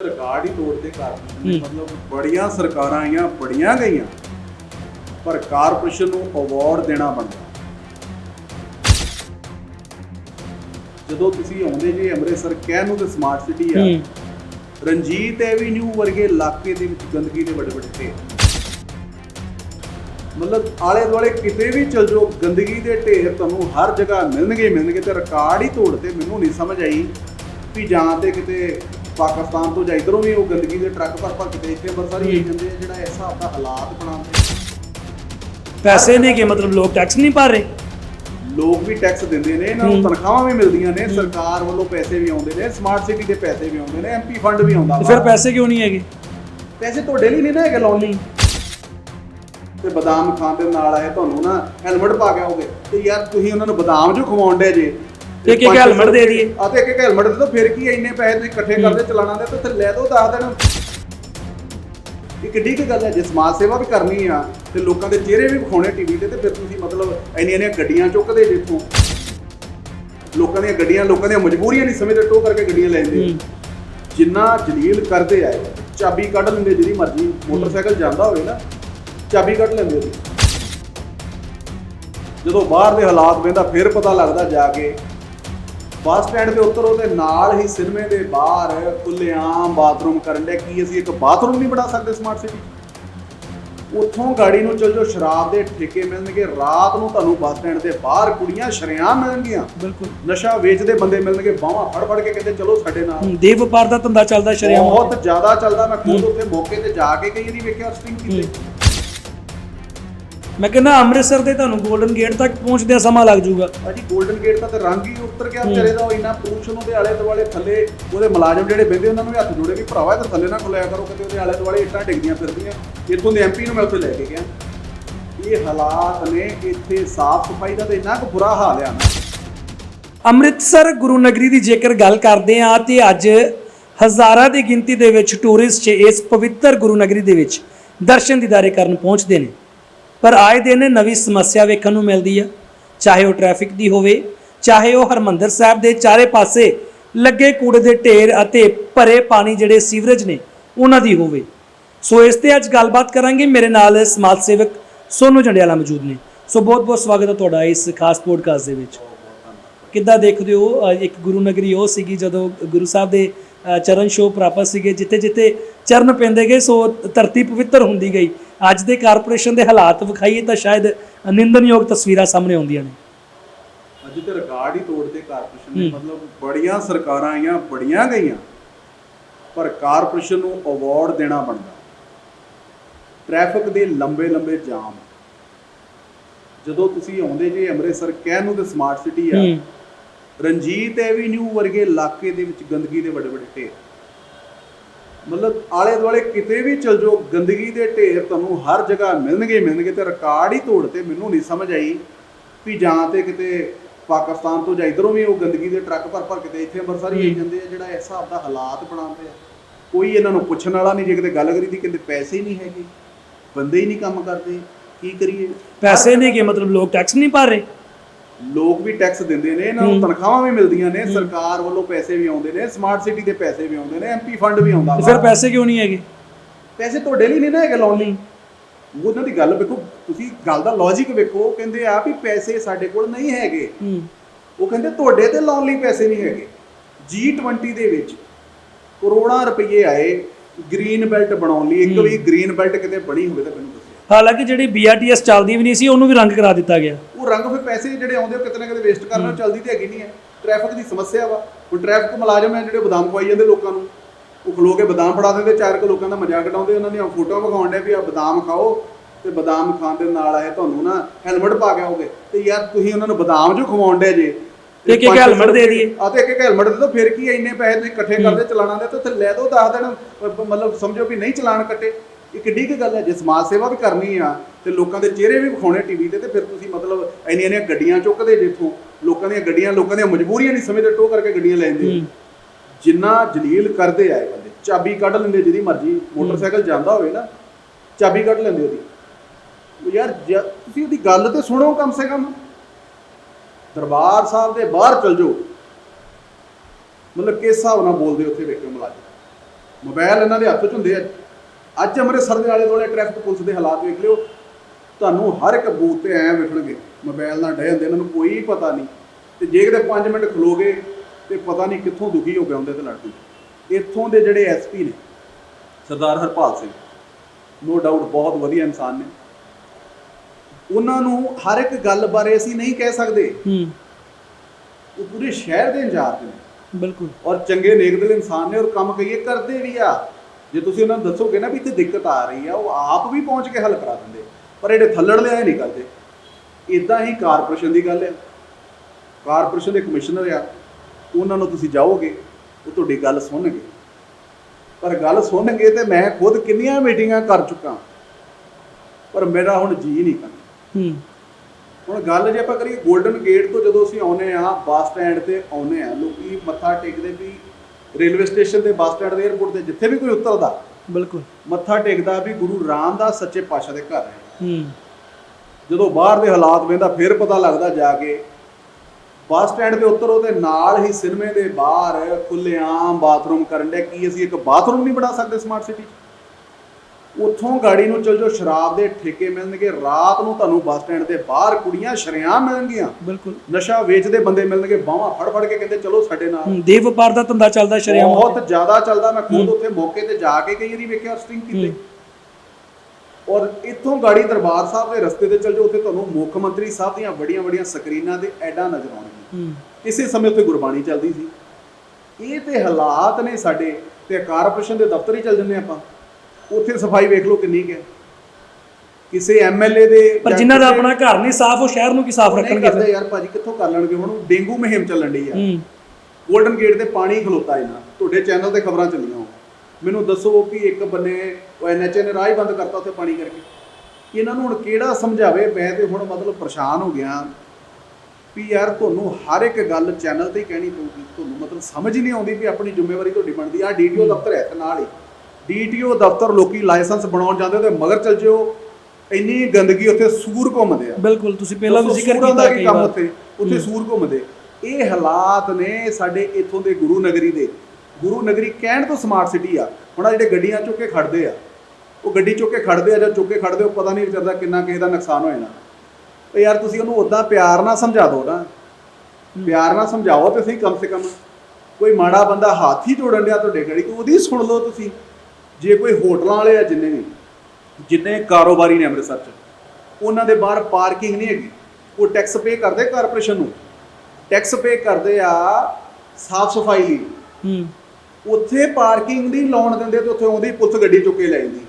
Record ਹੀ ਤੋੜਦੇ corporation ਨੇ। ਮਤਲਬ ਬੜੀਆਂ ਸਰਕਾਰਾਂ ਆਈਆਂ ਬੜੀਆਂ ਗਈਆਂ ਪਰ ਕਾਰਪੋਰੇਸ਼ਨ ਨੂੰ ਅਵਾਰਡ ਦੇਣਾ ਬਣਦਾ ਜਦੋਂ ਤੁਸੀਂ ਆਉਂਦੇ ਜੀ ਅੰਮ੍ਰਿਤਸਰ ਕਹਿਣ ਨੂੰ ਤੇ ਸਮਾਰਟ ਸਿਟੀ ਆ। ਰਣਜੀਤ ਐਵੀਨਿਊ ਵਰਗੇ ਇਲਾਕੇ ਦੇ ਵਿੱਚ ਗੰਦਗੀ ਦੇ ਵੱਡੇ ਵੱਡੇ ਢੇਰ। ਮਤਲਬ ਆਲੇ ਦੁਆਲੇ ਕਿਤੇ ਵੀ ਚਲ ਜਾਓ ਗੰਦਗੀ ਦੇ ਢੇਰ ਤੁਹਾਨੂੰ ਹਰ ਜਗ੍ਹਾ ਮਿਲਣਗੇ ਮਿਲਣਗੇ ਤੇ ਰਿਕਾਰਡ ਹੀ ਤੋੜਦੇ ਮੈਨੂੰ ਨਹੀਂ ਸਮਝ ਆਈ ਵੀ ਜਾਂ ਤੇ ਕਿਤੇ ਪਾਕਿਸਤਾਨ ਤੋਂ ਜਾਂ ਇਧਰੋਂ ਵੀ ਉਹ ਗੰਦਗੀ ਦੇ ਟਰੱਕ ਭਰ ਭਰ ਕਿਤੇ ਇੱਥੇ ਅੰਮ੍ਰਿਤਸਰ ਹੀ ਆਈ ਜਾਂਦੇ ਆ ਜਿਹੜਾ ਇਸ ਹਿਸਾਬ ਦਾ ਹਾਲਾਤ ਬਣਾਉਂਦੇ ਪੈਸੇ ਨਹੀਂ ਕਿ ਮਤਲਬ ਲੋਕ ਟੈਕਸ ਨਹੀਂ ਭਰ ਰਹੇ? ਲੋਕ ਵੀ ਟੈਕਸ ਦਿੰਦੇ ਨੇ ਇਹਨਾਂ ਨੂੰ ਤਨਖਾਹਾਂ ਵੀ ਮਿਲਦੀਆਂ ਨੇ ਸਰਕਾਰ ਵੱਲੋਂ ਪੈਸੇ ਵੀ ਆਉਂਦੇ ਨੇ ਸਮਾਰਟ ਸਿਟੀ ਦੇ ਪੈਸੇ ਵੀ ਆਉਂਦੇ ਨੇ ਐਮਪੀ ਫੰਡ ਵੀ ਆਉਂਦਾ। ਫਿਰ ਪੈਸੇ ਕਿਉਂ ਨਹੀਂ ਹੈਗੇ? ਪੈਸੇ ਤੁਹਾਡੇ ਲਈ ਨਹੀਂ ਨਾ ਹੈਗੇ ਲਈ। ਤੇ ਬਦਾਮ ਖਾਣ ਦੇ ਨਾਲ ਆਏ ਤੁਹਾਨੂੰ ਨਾ ਹੈਲਮਟ ਪਾ ਕੇ ਆਓਗੇ। ਤੇ ਯਾਰ ਤੁਸੀਂ ਉਹਨਾਂ ਨੂੰ ਬਦਾਮ ਜੋ ਖਵਾਉਣ ਦੇ ਜੇ ਤੇ ਪੰਜ ਸੌ helmet ਦੇ ਦਈਏ। ਆ ਤੇ ਇੱਕ ਇੱਕ ਹੈਲਮਟ ਦੇ ਦੋ ਫਿਰ ਕੀ ਇੰਨੇ ਪੈਸੇ ਤੁਸੀਂ ਇਕੱਠੇ ਕਰਦੇ ਚਲਾਣਾ ਦੇ ਤੇ ਲੈ ਦੋ ਦੱਸ ਦੇਣ ਇਹ ਕਿੱਡੀ ਕੁ ਗੱਲ ਹੈ ਜੇ ਸਮਾਜ ਸੇਵਾ ਵੀ ਕਰਨੀ ਆ ਤੇ ਲੋਕਾਂ ਦੇ ਚਿਹਰੇ ਵੀ ਵਿਖਾਉਣੇ ਟੀਵੀ ਤੇ ਤੇ ਫਿਰ ਤੁਸੀਂ ਮਤਲਬ ਇੰਨੀਆਂ ਇੰਨੀਆਂ ਗੱਡੀਆਂ ਚੁੱਕਦੇ ਜਿੱਥੋਂ। ਲੋਕਾਂ ਦੀਆਂ ਗੱਡੀਆਂ ਲੋਕਾਂ ਦੀਆਂ ਮਜਬੂਰੀਆਂ ਨਹੀਂ ਸਮਝਦੇ ਟੋ ਕਰਕੇ ਗੱਡੀਆਂ ਲੈਂਦੇ ਹੂੰ। ਜਿੰਨਾ ਜਲੀਲ ਕਰਦੇ ਆਏ ਚਾਬੀ ਕੱਢ ਲੈਂਦੇ ਜਿਹਦੀ ਮਰਜ਼ੀ ਮੋਟਰਸਾਈਕਲ ਜਾਂਦਾ ਹੋਵੇ ਨਾ ਚਾਬੀ ਕੱਢ ਲੈਂਦੇ ਉਹਦੀ। ਜਦੋਂ ਬਾਹਰ ਦੇ ਹਾਲਾਤ ਵੇਂਦਾ ਫਿਰ ਪਤਾ ਲੱਗਦਾ ਜਾ ਕੇ ਬੱਸ ਸਟੈਂਡ ਦੇ ਉੱਤਰ ਉਹਦੇ ਨਾਲ ਹੀ ਸਿਨੇਮੇ ਦੇ ਬਾਹਰ ਖੁੱਲ੍ਹੇਆਮ ਬਾਥਰੂਮ ਕਰਨ ਦੇ ਕੀ ਅਸੀਂ ਇੱਕ ਬਾਥਰੂਮ ਨਹੀਂ ਬਣਾ ਸਕਦੇ ਸਮਾਰਟ ਸਿਟੀ ਉੱਥੋਂ ਗਾੜੀ ਨੂੰ ਚੱਲ ਜਾਓ ਸ਼ਰਾਬ ਦੇ ਠੇਕੇ ਮਿਲਣਗੇ ਰਾਤ ਨੂੰ ਤੁਹਾਨੂੰ ਬੱਸ ਸਟੈਂਡ ਦੇ ਬਾਹਰ ਕੁੜੀਆਂ ਸ਼ਰੇਆਮ ਮਿਲਣਗੀਆਂ। ਬਿਲਕੁਲ। ਨਸ਼ਾ ਵੇਚਦੇ ਬੰਦੇ ਮਿਲਣਗੇ ਬਾਹਾਂ ਫੜ ਫੜ ਕੇ ਕਹਿੰਦੇ ਚਲੋ ਸਾਡੇ ਨਾਲ। ਦੇ ਵਪਾਰ ਦਾ ਧੰਦਾ ਚੱਲਦਾ ਸ਼ਰਿਆਮ। ਬਹੁਤ ਜ਼ਿਆਦਾ ਚੱਲਦਾ। ਮੈਂ ਖੁਦ ਉੱਥੇ ਮੌਕੇ ਤੇ ਜਾ ਕੇ ਕਈ ਵਾਰੀ ਵੇਖਿਆ ਸਟਿੰਗ ਕੀਤੇ ਮੈਂ ਕਹਿੰਦਾ ਅੰਮ੍ਰਿਤਸਰ ਦੇ ਤੁਹਾਨੂੰ 골ਡਨ ਗੇਟ ਤੱਕ ਪਹੁੰਚਦਿਆਂ ਸਮਾਂ ਲੱਗ ਜਾਊਗਾ। ਭਾਜੀ 골ਡਨ ਗੇਟ ਤੇ ਰੰਗ ਹੀ ਉੱਤਰ ਗਿਆ ਵਿਚਾਰੇ ਦਾ ਉਹ ਇੰਨਾ ਪੋਲੂਸ਼ਨ ਉਹਦੇ ਆਲੇ ਦੁਆਲੇ ਥੱਲੇ ਉਹਦੇ ਮੁਲਾਜ਼ਮ ਜਿਹੜੇ ਬਹਿੰਦੇ ਉਹਨਾਂ ਨੂੰ ਵੀ ਹੱਥ ਜੋੜੇ ਵੀ ਭਰਾਵਾ ਇਹ ਤਾਂ ਥੱਲੇ ਨਾ ਖੁੱਲਿਆ ਕਰੋ ਕਿਤੇ ਉਹਦੇ ਆਲੇ ਦੁਆਲੇ ਇੱਟਾਂ ਡਿੱਗਦੀਆਂ ਫਿਰਦੀਆਂ। ਇੱਥੋਂ ਦੇ ਐਮਪੀ ਨੂੰ ਮੈਂ ਉੱਥੇ ਲੈ ਕੇ ਗਿਆ। ਇਹ ਹਾਲਾਤ ਨੇ ਇੱਥੇ ਸਾਫ਼ ਸਫ਼ਾਈ ਦਾ ਤੇ ਇੰਨਾ ਕੁ ਬੁਰਾ ਹਾਲ ਆ ਨਾ। ਅੰਮ੍ਰਿਤਸਰ ਗੁਰੂ ਨਗਰੀ ਦੀ ਜੇਕਰ ਗੱਲ ਕਰਦੇ ਹਾਂ ਤੇ ਅੱਜ ਹਜ਼ਾਰਾਂ ਦੀ ਗਿਣਤੀ ਦੇ ਵਿੱਚ ਟੂਰਿਸਟ ਇਸ ਪਵਿੱਤਰ ਗੁਰੂ ਨਗਰੀ ਦੇ ਵਿੱਚ ਦਰਸ਼ਨ ਦੀਦਾਰੇ ਕਰਨ ਪਹੁੰਚਦੇ ਨੇ। ਪਰ ਆਏ ਦਿਨ ਨਵੀਂ ਸਮੱਸਿਆ ਵੇਖਣ ਨੂੰ ਮਿਲਦੀ ਆ। ਚਾਹੇ ਉਹ ਟ੍ਰੈਫਿਕ ਦੀ ਹੋਵੇ, ਚਾਹੇ ਉਹ ਹਰਮੰਦਰ ਸਾਹਿਬ ਦੇ ਚਾਰੇ ਪਾਸੇ ਲੱਗੇ ਕੂੜੇ ਦੇ ਢੇਰ ਅਤੇ ਭਰੇ ਪਾਣੀ ਜਿਹੜੇ ਸੀਵਰੇਜ ਨੇ, ਉਹਨਾਂ ਦੀ ਹੋਵੇ। ਸੋ ਇਸ ਤੇ ਅੱਜ ਗੱਲਬਾਤ ਕਰਾਂਗੇ। ਮੇਰੇ ਨਾਲ ਸਮਾਜ ਸੇਵਕ ਸੋਨੂ ਜੰਡਿਆਲਾ ਮੌਜੂਦ ਨੇ। ਸੋ ਬਹੁਤ ਬਹੁਤ ਸਵਾਗਤ ਹੈ ਤੁਹਾਡਾ ਇਸ ਖਾਸ ਪੋਡਕਾਸਟ ਦੇ ਵਿੱਚ। ਕਿੱਦਾਂ ਦੇਖਦੇ ਹੋ? ਇੱਕ ਗੁਰੂ ਨਗਰੀ ਉਹ ਸੀਗੀ ਜਦੋਂ ਗੁਰੂ ਸਾਹਿਬ ਦੇ ਚਰਨ ਛੋਹ ਪ੍ਰਾਪਤ ਸੀਗੇ ਜਿੱਥੇ ਜਿੱਥੇ ਚਰਨ ਪੈਂਦੇ ਗਏ, ਸੋ ਧਰਤੀ ਪਵਿੱਤਰ ਹੁੰਦੀ ਗਈ। ਅੱਜ ਦੇ ਕਾਰਪੋਰੇਸ਼ਨ ਦੇ ਹਾਲਾਤ ਵਿਖਾਈਏ ਤਾਂ ਸ਼ਾਇਦ ਨਿੰਦਨਯੋਗ ਤਸਵੀਰਾਂ ਸਾਹਮਣੇ ਆਉਂਦੀਆਂ ਨੇ। ਅੱਜ ਤੇ ਰਿਕਾਰਡ ਹੀ ਤੋੜਦੇ ਕਾਰਪੋਰੇਸ਼ਨ ਨੇ। ਮਤਲਬ ਬੜੀਆਂ ਸਰਕਾਰਾਂ ਆਈਆਂ ਬੜੀਆਂ ਗਈਆਂ। ਪਰ ਕਾਰਪੋਰੇਸ਼ਨ ਨੂੰ ਅਵਾਰਡ ਦੇਣਾ ਬਣਦਾ। ਟ੍ਰੈਫਿਕ ਦੇ ਲੰਬੇ ਲੰਬੇ ਜਾਮ। ਜਦੋਂ ਤੁਸੀਂ ਆਉਂਦੇ ਜੇ ਅੰਮ੍ਰਿਤਸਰ ਕਹਿਣ ਨੂੰ ਤੇ ਸਮਾਰਟ ਸਿਟੀ ਆ। ਰਣਜੀਤ ਐਵੀਨਿਊ ਵਰਗੇ ਇਲਾਕੇ ਦੇ ਵਿੱਚ ਗੰਦਗੀ ਦੇ ਵੱਡੇ ਵੱਡੇ ਢੇਰ। ਮਤਲਬ ਆਲੇ ਦੁਆਲੇ ਕਿਤੇ ਵੀ ਚਲ ਜਾਓ ਗੰਦਗੀ ਦੇ ਢੇਰ ਤੁਹਾਨੂੰ ਹਰ ਜਗ੍ਹਾ ਮਿਲਣਗੇ ਮਿਲਣਗੇ ਤੇ ਰਿਕਾਰਡ ਹੀ ਤੋੜਤੇ ਮੈਨੂੰ ਨਹੀਂ ਸਮਝ ਆਈ ਵੀ ਜਾਂ ਤੇ ਕਿਤੇ ਪਾਕਿਸਤਾਨ ਤੋਂ ਜਾਂ ਇਧਰੋਂ ਵੀ ਉਹ ਗੰਦਗੀ ਦੇ ਟਰੱਕ ਭਰ ਭਰ ਕਿਤੇ ਇੱਥੇ ਅੰਮ੍ਰਿਤਸਰ ਹੀ ਆਈ ਜਾਂਦੇ ਆ ਜਿਹੜਾ ਇਸ ਹਿਸਾਬ ਦਾ ਹਾਲਾਤ ਬਣਾਉਂਦੇ ਆ। ਕੋਈ ਇਹਨਾਂ ਨੂੰ ਪੁੱਛਣ ਵਾਲਾ ਨਹੀਂ ਜੇ ਕਿਤੇ ਗੱਲ ਕਰੀ ਦੀ ਕਹਿੰਦੇ ਪੈਸੇ ਹੀ ਨਹੀਂ ਹੈਗੇ ਬੰਦੇ ਹੀ ਨਹੀਂ ਕੰਮ ਕਰਦੇ ਕੀ ਕਰੀਏ? ਪੈਸੇ ਨਹੀਂ ਕਿ ਮਤਲਬ ਲੋਕ ਟੈਕਸ ਨਹੀਂ ਭਰ ਰਹੇ। ਲੋਕ ਵੀ ਟੈਕਸ ਦਿੰਦੇ ਨੇ ਇਹਨਾਂ ਨੂੰ ਤਨਖਾਹਾਂ ਵੀ ਮਿਲਦੀਆਂ ਨੇ ਸਰਕਾਰ ਵੱਲੋਂ ਪੈਸੇ ਵੀ ਆਉਂਦੇ ਨੇ ਸਮਾਰਟ ਸਿਟੀ ਦੇ ਪੈਸੇ ਵੀ ਆਉਂਦੇ ਨੇ ਐਮਪੀ ਫੰਡ ਵੀ ਆਉਂਦਾ ਫਿਰ ਪੈਸੇ ਕਿਉਂ ਨਹੀਂ ਹੈਗੇ? ਪੈਸੇ ਤੁਹਾਡੇ ਲਈ ਨਹੀਂ ਨਾ ਹੈਗੇ ਲਈ। ਉਹਨਾਂ ਦੀ ਗੱਲ ਵੇਖੋ ਤੁਸੀਂ ਗੱਲ ਦਾ ਲੌਜੀਕ ਵੇਖੋ ਉਹ ਕਹਿੰਦੇ ਆ ਵੀ ਪੈਸੇ ਸਾਡੇ ਕੋਲ ਨਹੀਂ ਹੈਗੇ। ਉਹ ਕਹਿੰਦੇ ਤੁਹਾਡੇ ਤੇ ਲਾਉਣ ਲਈ ਪੈਸੇ ਨਹੀਂ ਹੈਗੇ। G20 ਦੇ ਵਿੱਚ ਕਰੋੜਾਂ ਰੁਪਏ ਆਏ ਗ੍ਰੀਨ ਬੈਲਟ ਬਣਾਉਣ ਲਈ। ਇੱਕ ਵੀ ਗ੍ਰੀਨ ਬੈਲਟ ਕਿਤੇ ਬਣੀ ਹੋਵੇ ਤਾਂ ਮੈਨੂੰ ਦੱਸਿਓ। ਹਾਲਾਂਕਿ ਜਿਹੜੀ BRTS ਚੱਲਦੀ ਵੀ ਨਹੀਂ ਸੀ ਉਹਨੂੰ ਵੀ ਰੰਗ ਕਰਾ ਦਿੱਤਾ ਗਿਆ। ਰੰਗ ਫਿਰ ਪੈਸੇ ਜਿਹੜੇ ਆਉਂਦੇ ਉਹ ਕਿਤੇ ਨਾ ਕਿਤੇ ਵੇਸਟ ਕਰਨਾ ਚੱਲਦੀ ਤੇ ਹੈਗੀ ਨਹੀਂ ਹੈ। ਟ੍ਰੈਫਿਕ ਦੀ ਸਮੱਸਿਆ ਵਾ। ਹੁਣ ਟ੍ਰੈਫਿਕ ਮੁਲਾਜ਼ਮ ਹੈ ਜਿਹੜੇ ਬਦਾਮ ਖਵਾਈ ਜਾਂਦੇ ਲੋਕਾਂ ਨੂੰ। ਉਹ ਖਲੋ ਕੇ ਬਦਾਮ ਫੜਾ ਦਿੰਦੇ ਚਾਰ ਕੁ ਲੋਕਾਂ ਦਾ ਮਜ਼ਾਕ ਉਡਾਉਂਦੇ ਉਹਨਾਂ ਦੀਆਂ ਫੋਟੋਆਂ ਵਿਖਾਉਣ ਦੇ ਵੀ ਆ ਬਦਾਮ ਖਾਓ ਤੇ ਬਦਾਮ ਖਾਣ ਦੇ ਨਾਲ ਆਏ ਤੁਹਾਨੂੰ ਨਾ ਹੈਲਮਟ ਪਾ ਕੇ ਆਓਗੇ। ਤੇ ਯਾਰ ਤੁਸੀਂ ਉਹਨਾਂ ਨੂੰ ਬਦਾਮ ਜੋ ਖਵਾਉਣ ਦੇ ਜੇ। ਤੇ ਸੌ helmet ਦੇ ਦਈਏ। ਆ ਤੇ ਇੱਕ ਇੱਕ ਹੈਲਮਟ ਦੇ ਦੋ ਫਿਰ ਕੀ ਇੰਨੇ ਪੈਸੇ ਤੁਸੀਂ ਇਕੱਠੇ ਕਰਦੇ ਚਲਾਣਾ ਦੇ ਤੇ ਉੱਥੇ ਲੈ ਦੋ ਦੱਸ ਦੇਣ ਅਹ ਮਤਲਬ ਸਮਝੋ ਵੀ ਨਹੀਂ ਚਲਾਨ ਕੱਟੇ। ਇਹ ਕਿੱਡੀ ਕੁ ਗੱਲ ਹੈ ਜੇ ਸਮਾਜ ਸੇਵਾ ਵੀ ਕਰਨੀ ਆ ਤੇ ਲੋਕਾਂ ਦੇ ਚਿਹਰੇ ਵੀ ਵਿਖਾਉਣੇ ਟੀਵੀ ਤੇ ਤੇ ਫਿਰ ਤੁਸੀਂ ਮਤਲਬ ਇੰਨੀਆਂ ਇੰਨੀਆਂ ਗੱਡੀਆਂ ਚੁੱਕਦੇ ਜਿੱਥੋਂ ਲੋਕਾਂ ਦੀਆਂ ਗੱਡੀਆਂ ਲੋਕਾਂ ਦੀਆਂ ਮਜਬੂਰੀਆਂ ਨਹੀਂ ਸਮਝਦੇ ਟੋ ਕਰਕੇ ਗੱਡੀਆਂ ਲੈਂਦੇ ਜਿੰਨਾ ਜਲੀਲ ਕਰਦੇ ਆਏ ਬੰਦੇ ਚਾਬੀ ਕੱਢ ਲੈਂਦੇ ਜਿਹਦੀ ਮਰਜ਼ੀ ਮੋਟਰਸਾਈਕਲ ਜਾਂਦਾ ਹੋਵੇ ਨਾ ਚਾਬੀ ਕੱਢ ਲੈਂਦੇ ਉਹਦੀ। ਉਹ ਯਾਰ ਤੁਸੀਂ ਉਹਦੀ ਗੱਲ ਤੇ ਸੁਣੋ ਕਮ ਸੇ ਕਮ। ਦਰਬਾਰ ਸਾਹਿਬ ਦੇ ਬਾਹਰ ਚਲ ਜਾਓ। ਮਤਲਬ ਕਿਸ ਹਿਸਾਬ ਨਾਲ ਬੋਲਦੇ ਉੱਥੇ ਵੇਖਿਓ ਮੁਲਾਜ਼ਮ ਮੋਬਾਈਲ ਇਹਨਾਂ ਦੇ ਹੱਥ 'ਚ ਹੁੰਦੇ ਆ। ਅੱਜ ਅੰਮ੍ਰਿਤਸਰ ਦੇ ਆਲੇ ਦੁਆਲੇ ਟ੍ਰੈਫਿਕ ਪੁਲਿਸ ਦੇ ਹਾਲਾਤ ਵੇਖ ਲਿਓ। ਤੁਹਾਨੂੰ ਹਰ ਇੱਕ ਬੂਥ ਤੇ ਐ ਵੇਖਣਗੇ ਮੋਬਾਈਲ ਨਾਲ ਡੇ ਹੁੰਦੇ ਇਹਨਾਂ ਨੂੰ ਕੋਈ ਪਤਾ ਨਹੀਂ। ਤੇ ਜੇ ਕਿਤੇ 5 ਮਿੰਟ ਖਲੋਗੇ ਤੇ ਪਤਾ ਨਹੀਂ ਕਿੱਥੋਂ ਦੁਖੀ ਹੋ ਕੇ ਆਉਂਦੇ ਤੇ ਲੜਦੇ। ਇੱਥੋਂ ਦੇ ਜਿਹੜੇ ਐਸਪੀ ਨੇ ਸਰਦਾਰ ਹਰਪਾਲ ਸਿੰਘ ਨੋ ਡਾਊਟ ਬਹੁਤ ਵਧੀਆ ਇਨਸਾਨ ਨੇ। ਉਹਨਾਂ ਨੂੰ ਹਰ ਇੱਕ ਗੱਲ ਬਾਰੇ ਅਸੀਂ ਨਹੀਂ ਕਹਿ ਸਕਦੇ। ਹੂੰ। ਉਹ ਪੂਰੇ ਸ਼ਹਿਰ ਦੇ ਇੰਚਾਰਜ ਨੇ। ਬਿਲਕੁਲ। ਔਰ ਚੰਗੇ ਨੇਕ ਦਿਲ ਇਨਸਾਨ ਨੇ ਔਰ ਕੰਮ ਕਹੀਏ ਕਰਦੇ ਵੀ ਆ। ਜੇ ਤੁਸੀਂ ਉਹਨਾਂ ਨੂੰ ਦੱਸੋਗੇ ਨਾ ਵੀ ਇੱਥੇ ਦਿੱਕਤ ਆ ਰਹੀ ਆ ਉਹ ਆਪ ਵੀ ਪਹੁੰਚ ਕੇ ਹੱਲ ਕਰਾ ਦਿੰਦੇ। ਪਰ ਇਹਦੇ ਥੱਲੜ ਲਿਆ ਨਹੀਂ ਕਰਦੇ। ਇਦਾਂ ਹੀ ਕਾਰਪੋਰੇਸ਼ਨ ਦੀ ਗੱਲ ਹੈ ਕਾਰਪੋਰੇਸ਼ਨ ਦੇ ਕਮਿਸ਼ਨਰ ਆ। ਉਹਨਾਂ ਨੂੰ ਤੁਸੀਂ ਜਾਓਗੇ ਉਹ ਤੁਹਾਡੀ ਗੱਲ ਸੁਣਨਗੇ। ਪਰ ਗੱਲ ਸੁਣਨਗੇ ਤੇ ਮੈਂ ਖੁਦ ਕਿੰਨੀਆਂ ਮੀਟਿੰਗਾਂ ਕਰ ਚੁੱਕਾ ਪਰ ਮੇਰਾ ਹੁਣ ਜੀ ਨਹੀਂ ਕਰਦਾ। ਹੂੰ। ਹੁਣ ਗੱਲ ਜੇ ਆਪਾਂ ਕਰੀਏ 골ਡਨ ਗੇਟ ਤੋਂ ਜਦੋਂ ਅਸੀਂ ਆਉਨੇ ਆ ਬੱਸ ਸਟੈਂਡ ਤੇ ਆਉਨੇ ਆ ਲੋਕੀ ਮੱਥਾ ਟੇਕਦੇ ਵੀ ਰੇਲਵੇ ਸਟੇਸ਼ਨ ਤੇ ਬੱਸ ਸਟੈਂਡ ਦੇ 에ਅਰਪੋਰਟ ਤੇ ਜਿੱਥੇ ਵੀ ਕੋਈ ਉਤਰਦਾ ਬਿਲਕੁਲ। ਮੱਥਾ ਟੇਕਦਾ ਵੀ ਗੁਰੂ ਰਾਮਦਾਸ ਸੱਚੇ ਪਾਤਸ਼ਾਹ ਦੇ ਘਰ ਹੈ। ਹੂੰ। ਜਦੋਂ ਬਾਹਰ ਦੇ ਹਾਲਾਤ ਵੇਂਦਾ ਫਿਰ ਪਤਾ ਲੱਗਦਾ ਜਾ ਕੇ ਬੱਸ ਸਟੈਂਡ ਦੇ ਉੱਤਰ ਉਹਦੇ ਨਾਲ ਹੀ ਸਿਨੇਮੇ ਦੇ ਬਾਹਰ ਖੁੱਲ੍ਹੇਆਮ ਬਾਥਰੂਮ ਕਰਨ ਦੇ ਕੀ ਅਸੀਂ ਇੱਕ ਬਾਥਰੂਮ ਨਹੀਂ ਬਣਾ ਸਕਦੇ ਸਮਾਰਟ ਸਿਟੀ 'ਚ? ਉੱਥੋਂ ਗਾੜੀ ਨੂੰ ਚਲ ਜਾਓ ਸ਼ਰਾਬ ਦੇ ਠੇਕੇ ਮਿਲਣਗੇ ਰਾਤ ਨੂੰ ਤੁਹਾਨੂੰ ਬੱਸ ਸਟੈਂਡ ਦੇ ਬਾਹਰ ਕੁੜੀਆਂ ਸ਼ਰੇਆਮ ਮਿਲਣਗੀਆਂ। ਬਿਲਕੁਲ। ਨਸ਼ਾ ਵੇਚਦੇ ਬੰਦੇ ਮਿਲਣਗੇ ਬਾਹਾਂ ਫੜ ਫੜ ਕੇ ਕਹਿੰਦੇ ਚਲੋ ਸਾਡੇ ਨਾਲ। ਦੇਹ ਵਪਾਰ ਦਾ ਧੰਦਾ ਚੱਲਦਾ ਸ਼ਰਿਆਮ। ਬਹੁਤ ਜ਼ਿਆਦਾ ਚੱਲਦਾ ਮੈਂ ਖੁਦ ਉੱਥੇ ਮੌਕੇ ਤੇ ਜਾ ਕੇ ਕਈ ਵਾਰੀ ਵੇਖਿਆ ਸਟਿੰਗ ਕੀਤੇ। ਔਰ ਇੱਥੋਂ ਗਾੜੀ ਦਰਬਾਰ ਸਾਹਿਬ ਦੇ ਰਸਤੇ ਤੇ ਚੱਲ ਜਾਓ ਉੱਥੇ ਤੁਹਾਨੂੰ ਮੁੱਖ ਮੰਤਰੀ ਸਾਹਿਬ ਦੀਆਂ ਵੱਡੀਆਂ ਵੱਡੀਆਂ ਸਕਰੀਨਾਂ ਦੇ ਐਡਾਂ ਨਜ਼ਰ ਆਉਣਗੀਆਂ। ਕਿਸੇ ਸਮੇਂ ਉੱਥੇ ਗੁਰਬਾਣੀ ਚੱਲਦੀ ਸੀ। ਇਹ ਤੇ ਹਾਲਾਤ ਨੇ ਸਾਡੇ ਤੇ ਕਾਰਪੋਰੇਸ਼ਨ ਦੇ ਦਫ਼ਤਰ ਹੀ ਚੱਲ ਜੰਨੇ ਆਪਾਂ। ਉੱਥੇ ਸਫ਼ਾਈ ਵੇਖ ਲਓ ਕਿੰਨੀ ਕੁ ਹੈ। ਕਿਸੇ ਐਮਐਲਏ ਦੇ ਪਰ ਜਾਂ ਜਿਨ੍ਹਾਂ ਦਾ ਕਿਸੇ- ਆਪਣਾ ਘਰ ਨਹੀਂ ਸਾਫ਼ ਉਹ ਸ਼ਹਿਰ ਨੂੰ ਕੀ ਸਾਫ਼ ਨਹੀਂ ਰੱਖਣਗੇ ਫਿਰ? ਯਾਰ ਭਾਜੀ ਕਿੱਥੋਂ ਕਰ ਲੈਣਗੇ ਹੁਣ? ਡੇਂਗੂ ਮੁਹਿੰਮ ਚੱਲਣ ਡਈ ਆ। ਹੂੰ। 골ਡਨ ਗੇਟ ਤੇ ਪਾਣੀ ਖਲੋਤਾ ਇਹਨਾਂ। ਤੁਹਾਡੇ ਚੈਨਲ ਤੇ ਖਬਰਾਂ ਚੱਲੀਆਂ ਹੋਣ ਮੈਨੂੰ ਦੱਸੋ ਕਿ ਇੱਕ ਬੰਨੇ ਉਹ ਐਨਐਚਏ ਨੇ ਰਾਹ ਹੀ ਬੰਦ ਕਰਤਾ ਉੱਥੇ ਪਾਣੀ ਕਰਕੇ। ਇਹਨਾਂ ਨੂੰ ਹੁਣ ਕਿਹੜਾ ਸਮਝਾਵੇ? ਮੈਂ ਤੇ ਹੁਣ ਮਤਲਬ ਪਰੇਸ਼ਾਨ ਹੋ ਗਿਆ। ਵੀ ਯਾਰ ਤੁਹਾਨੂੰ ਹਰ ਇੱਕ ਗੱਲ ਚੈਨਲ ਤੇ ਹੀ ਕਹਿਣੀ ਪਊਗੀ। ਤੁਹਾਨੂੰ ਮਤਲਬ ਸਮਝ ਹੀ ਨਹੀਂ ਆਉਂਦੀ ਵੀ ਆਪਣੀ ਜ਼ਿੰਮੇਵਾਰੀ ਤੁਹਾਡੀ ਬਣਦੀ। ਆ ਡੀਟੀਓ ਦਫ਼ਤਰ ਹੈ ਤੇ ਨਾਲ ਹੀ। ਡੀਟੀਓ ਦਫ਼ਤਰ ਲੋਕੀ ਲਾਇਸੈਂਸ ਬਣਾਉਣ ਜਾਂਦੇ ਤੇ ਮਗਰ ਚੱਲ ਜਿਓ ਇੰਨੀ ਗੰਦਗੀ ਉੱਥੇ ਸੂਰ ਘੁੰਮਦੇ ਆ। ਬਿਲਕੁਲ ਤੁਸੀਂ ਪਹਿਲਾਂ ਵੀ ਜ਼ਿਕਰ ਕੀਤਾ ਕੀ ਕੰਮ ਉੱਥੇ? ਉੱਥੇ ਸੂਰ ਘੁੰਮਦੇ। ਇਹ ਹਾਲਾਤ ਨੇ ਸਾਡੇ ਇੱਥੋਂ ਦੇ ਗੁਰੂ ਨਗਰੀ ਦੇ। ਗੁਰੂ ਨਗਰੀ ਕਹਿਣ ਤੋਂ ਸਮਾਰਟ ਸਿਟੀ ਆ। ਹੁਣ ਆਹ ਜਿਹੜੇ ਗੱਡੀਆਂ ਚੁੱਕ ਕੇ ਖੜਦੇ ਆ ਉਹ ਗੱਡੀ ਚੁੱਕ ਕੇ ਖੜਦੇ ਆ ਜਾਂ ਚੁੱਕ ਕੇ ਖੜਦੇ ਉਹ ਪਤਾ ਨਹੀਂ ਚੱਲਦਾ ਕਿੰਨਾ ਕਿਸੇ ਦਾ ਨੁਕਸਾਨ ਹੋ ਜਾਣਾ। ਤੇ ਯਾਰ ਤੁਸੀਂ ਉਹਨੂੰ ਉਦਾਂ ਪਿਆਰ ਨਾਲ ਸਮਝਾ ਦਿਓ ਨਾ। ਪਿਆਰ ਨਾਲ ਸਮਝਾਓ ਤੇ ਸਹੀ ਕਮ ਸੇ ਕਮ। ਕੋਈ ਮਾੜਾ ਬੰਦਾ ਹੱਥ ਹੀ ਜੋੜਨ ਡਿਆ ਤੁਹਾਡੇ ਗੜੀ ਤੋਂ ਉਹਦੀ ਸੁਣ ਲਓ ਤੁਸੀਂ। ਜੇ ਕੋਈ ਹੋਟਲਾਂ ਵਾਲੇ ਆ ਜਿੰਨੇ ਵੀ ਜਿੰਨੇ ਕਾਰੋਬਾਰੀ ਨੇ ਅੰਮ੍ਰਿਤਸਰ 'ਚ ਉਹਨਾਂ ਦੇ ਬਾਹਰ ਪਾਰਕਿੰਗ ਨਹੀਂ ਹੈਗੀ। ਉਹ ਟੈਕਸ ਪੇ ਕਰਦੇ ਕਾਰਪੋਰੇਸ਼ਨ ਨੂੰ। ਟੈਕਸ ਪੇ ਕਰਦੇ ਆ ਸਾਫ਼ ਸਫ਼ਾਈ ਲਈ। ਹੂੰ। ਉੱਥੇ ਪਾਰਕਿੰਗ ਨਹੀਂ ਲਾਉਣ ਦਿੰਦੇ ਤੇ ਉੱਥੇ ਆਉਂਦੀ ਪੁਲਿਸ ਗੱਡੀ ਚੁੱਕ ਕੇ ਲੈ ਜਾਂਦੀ।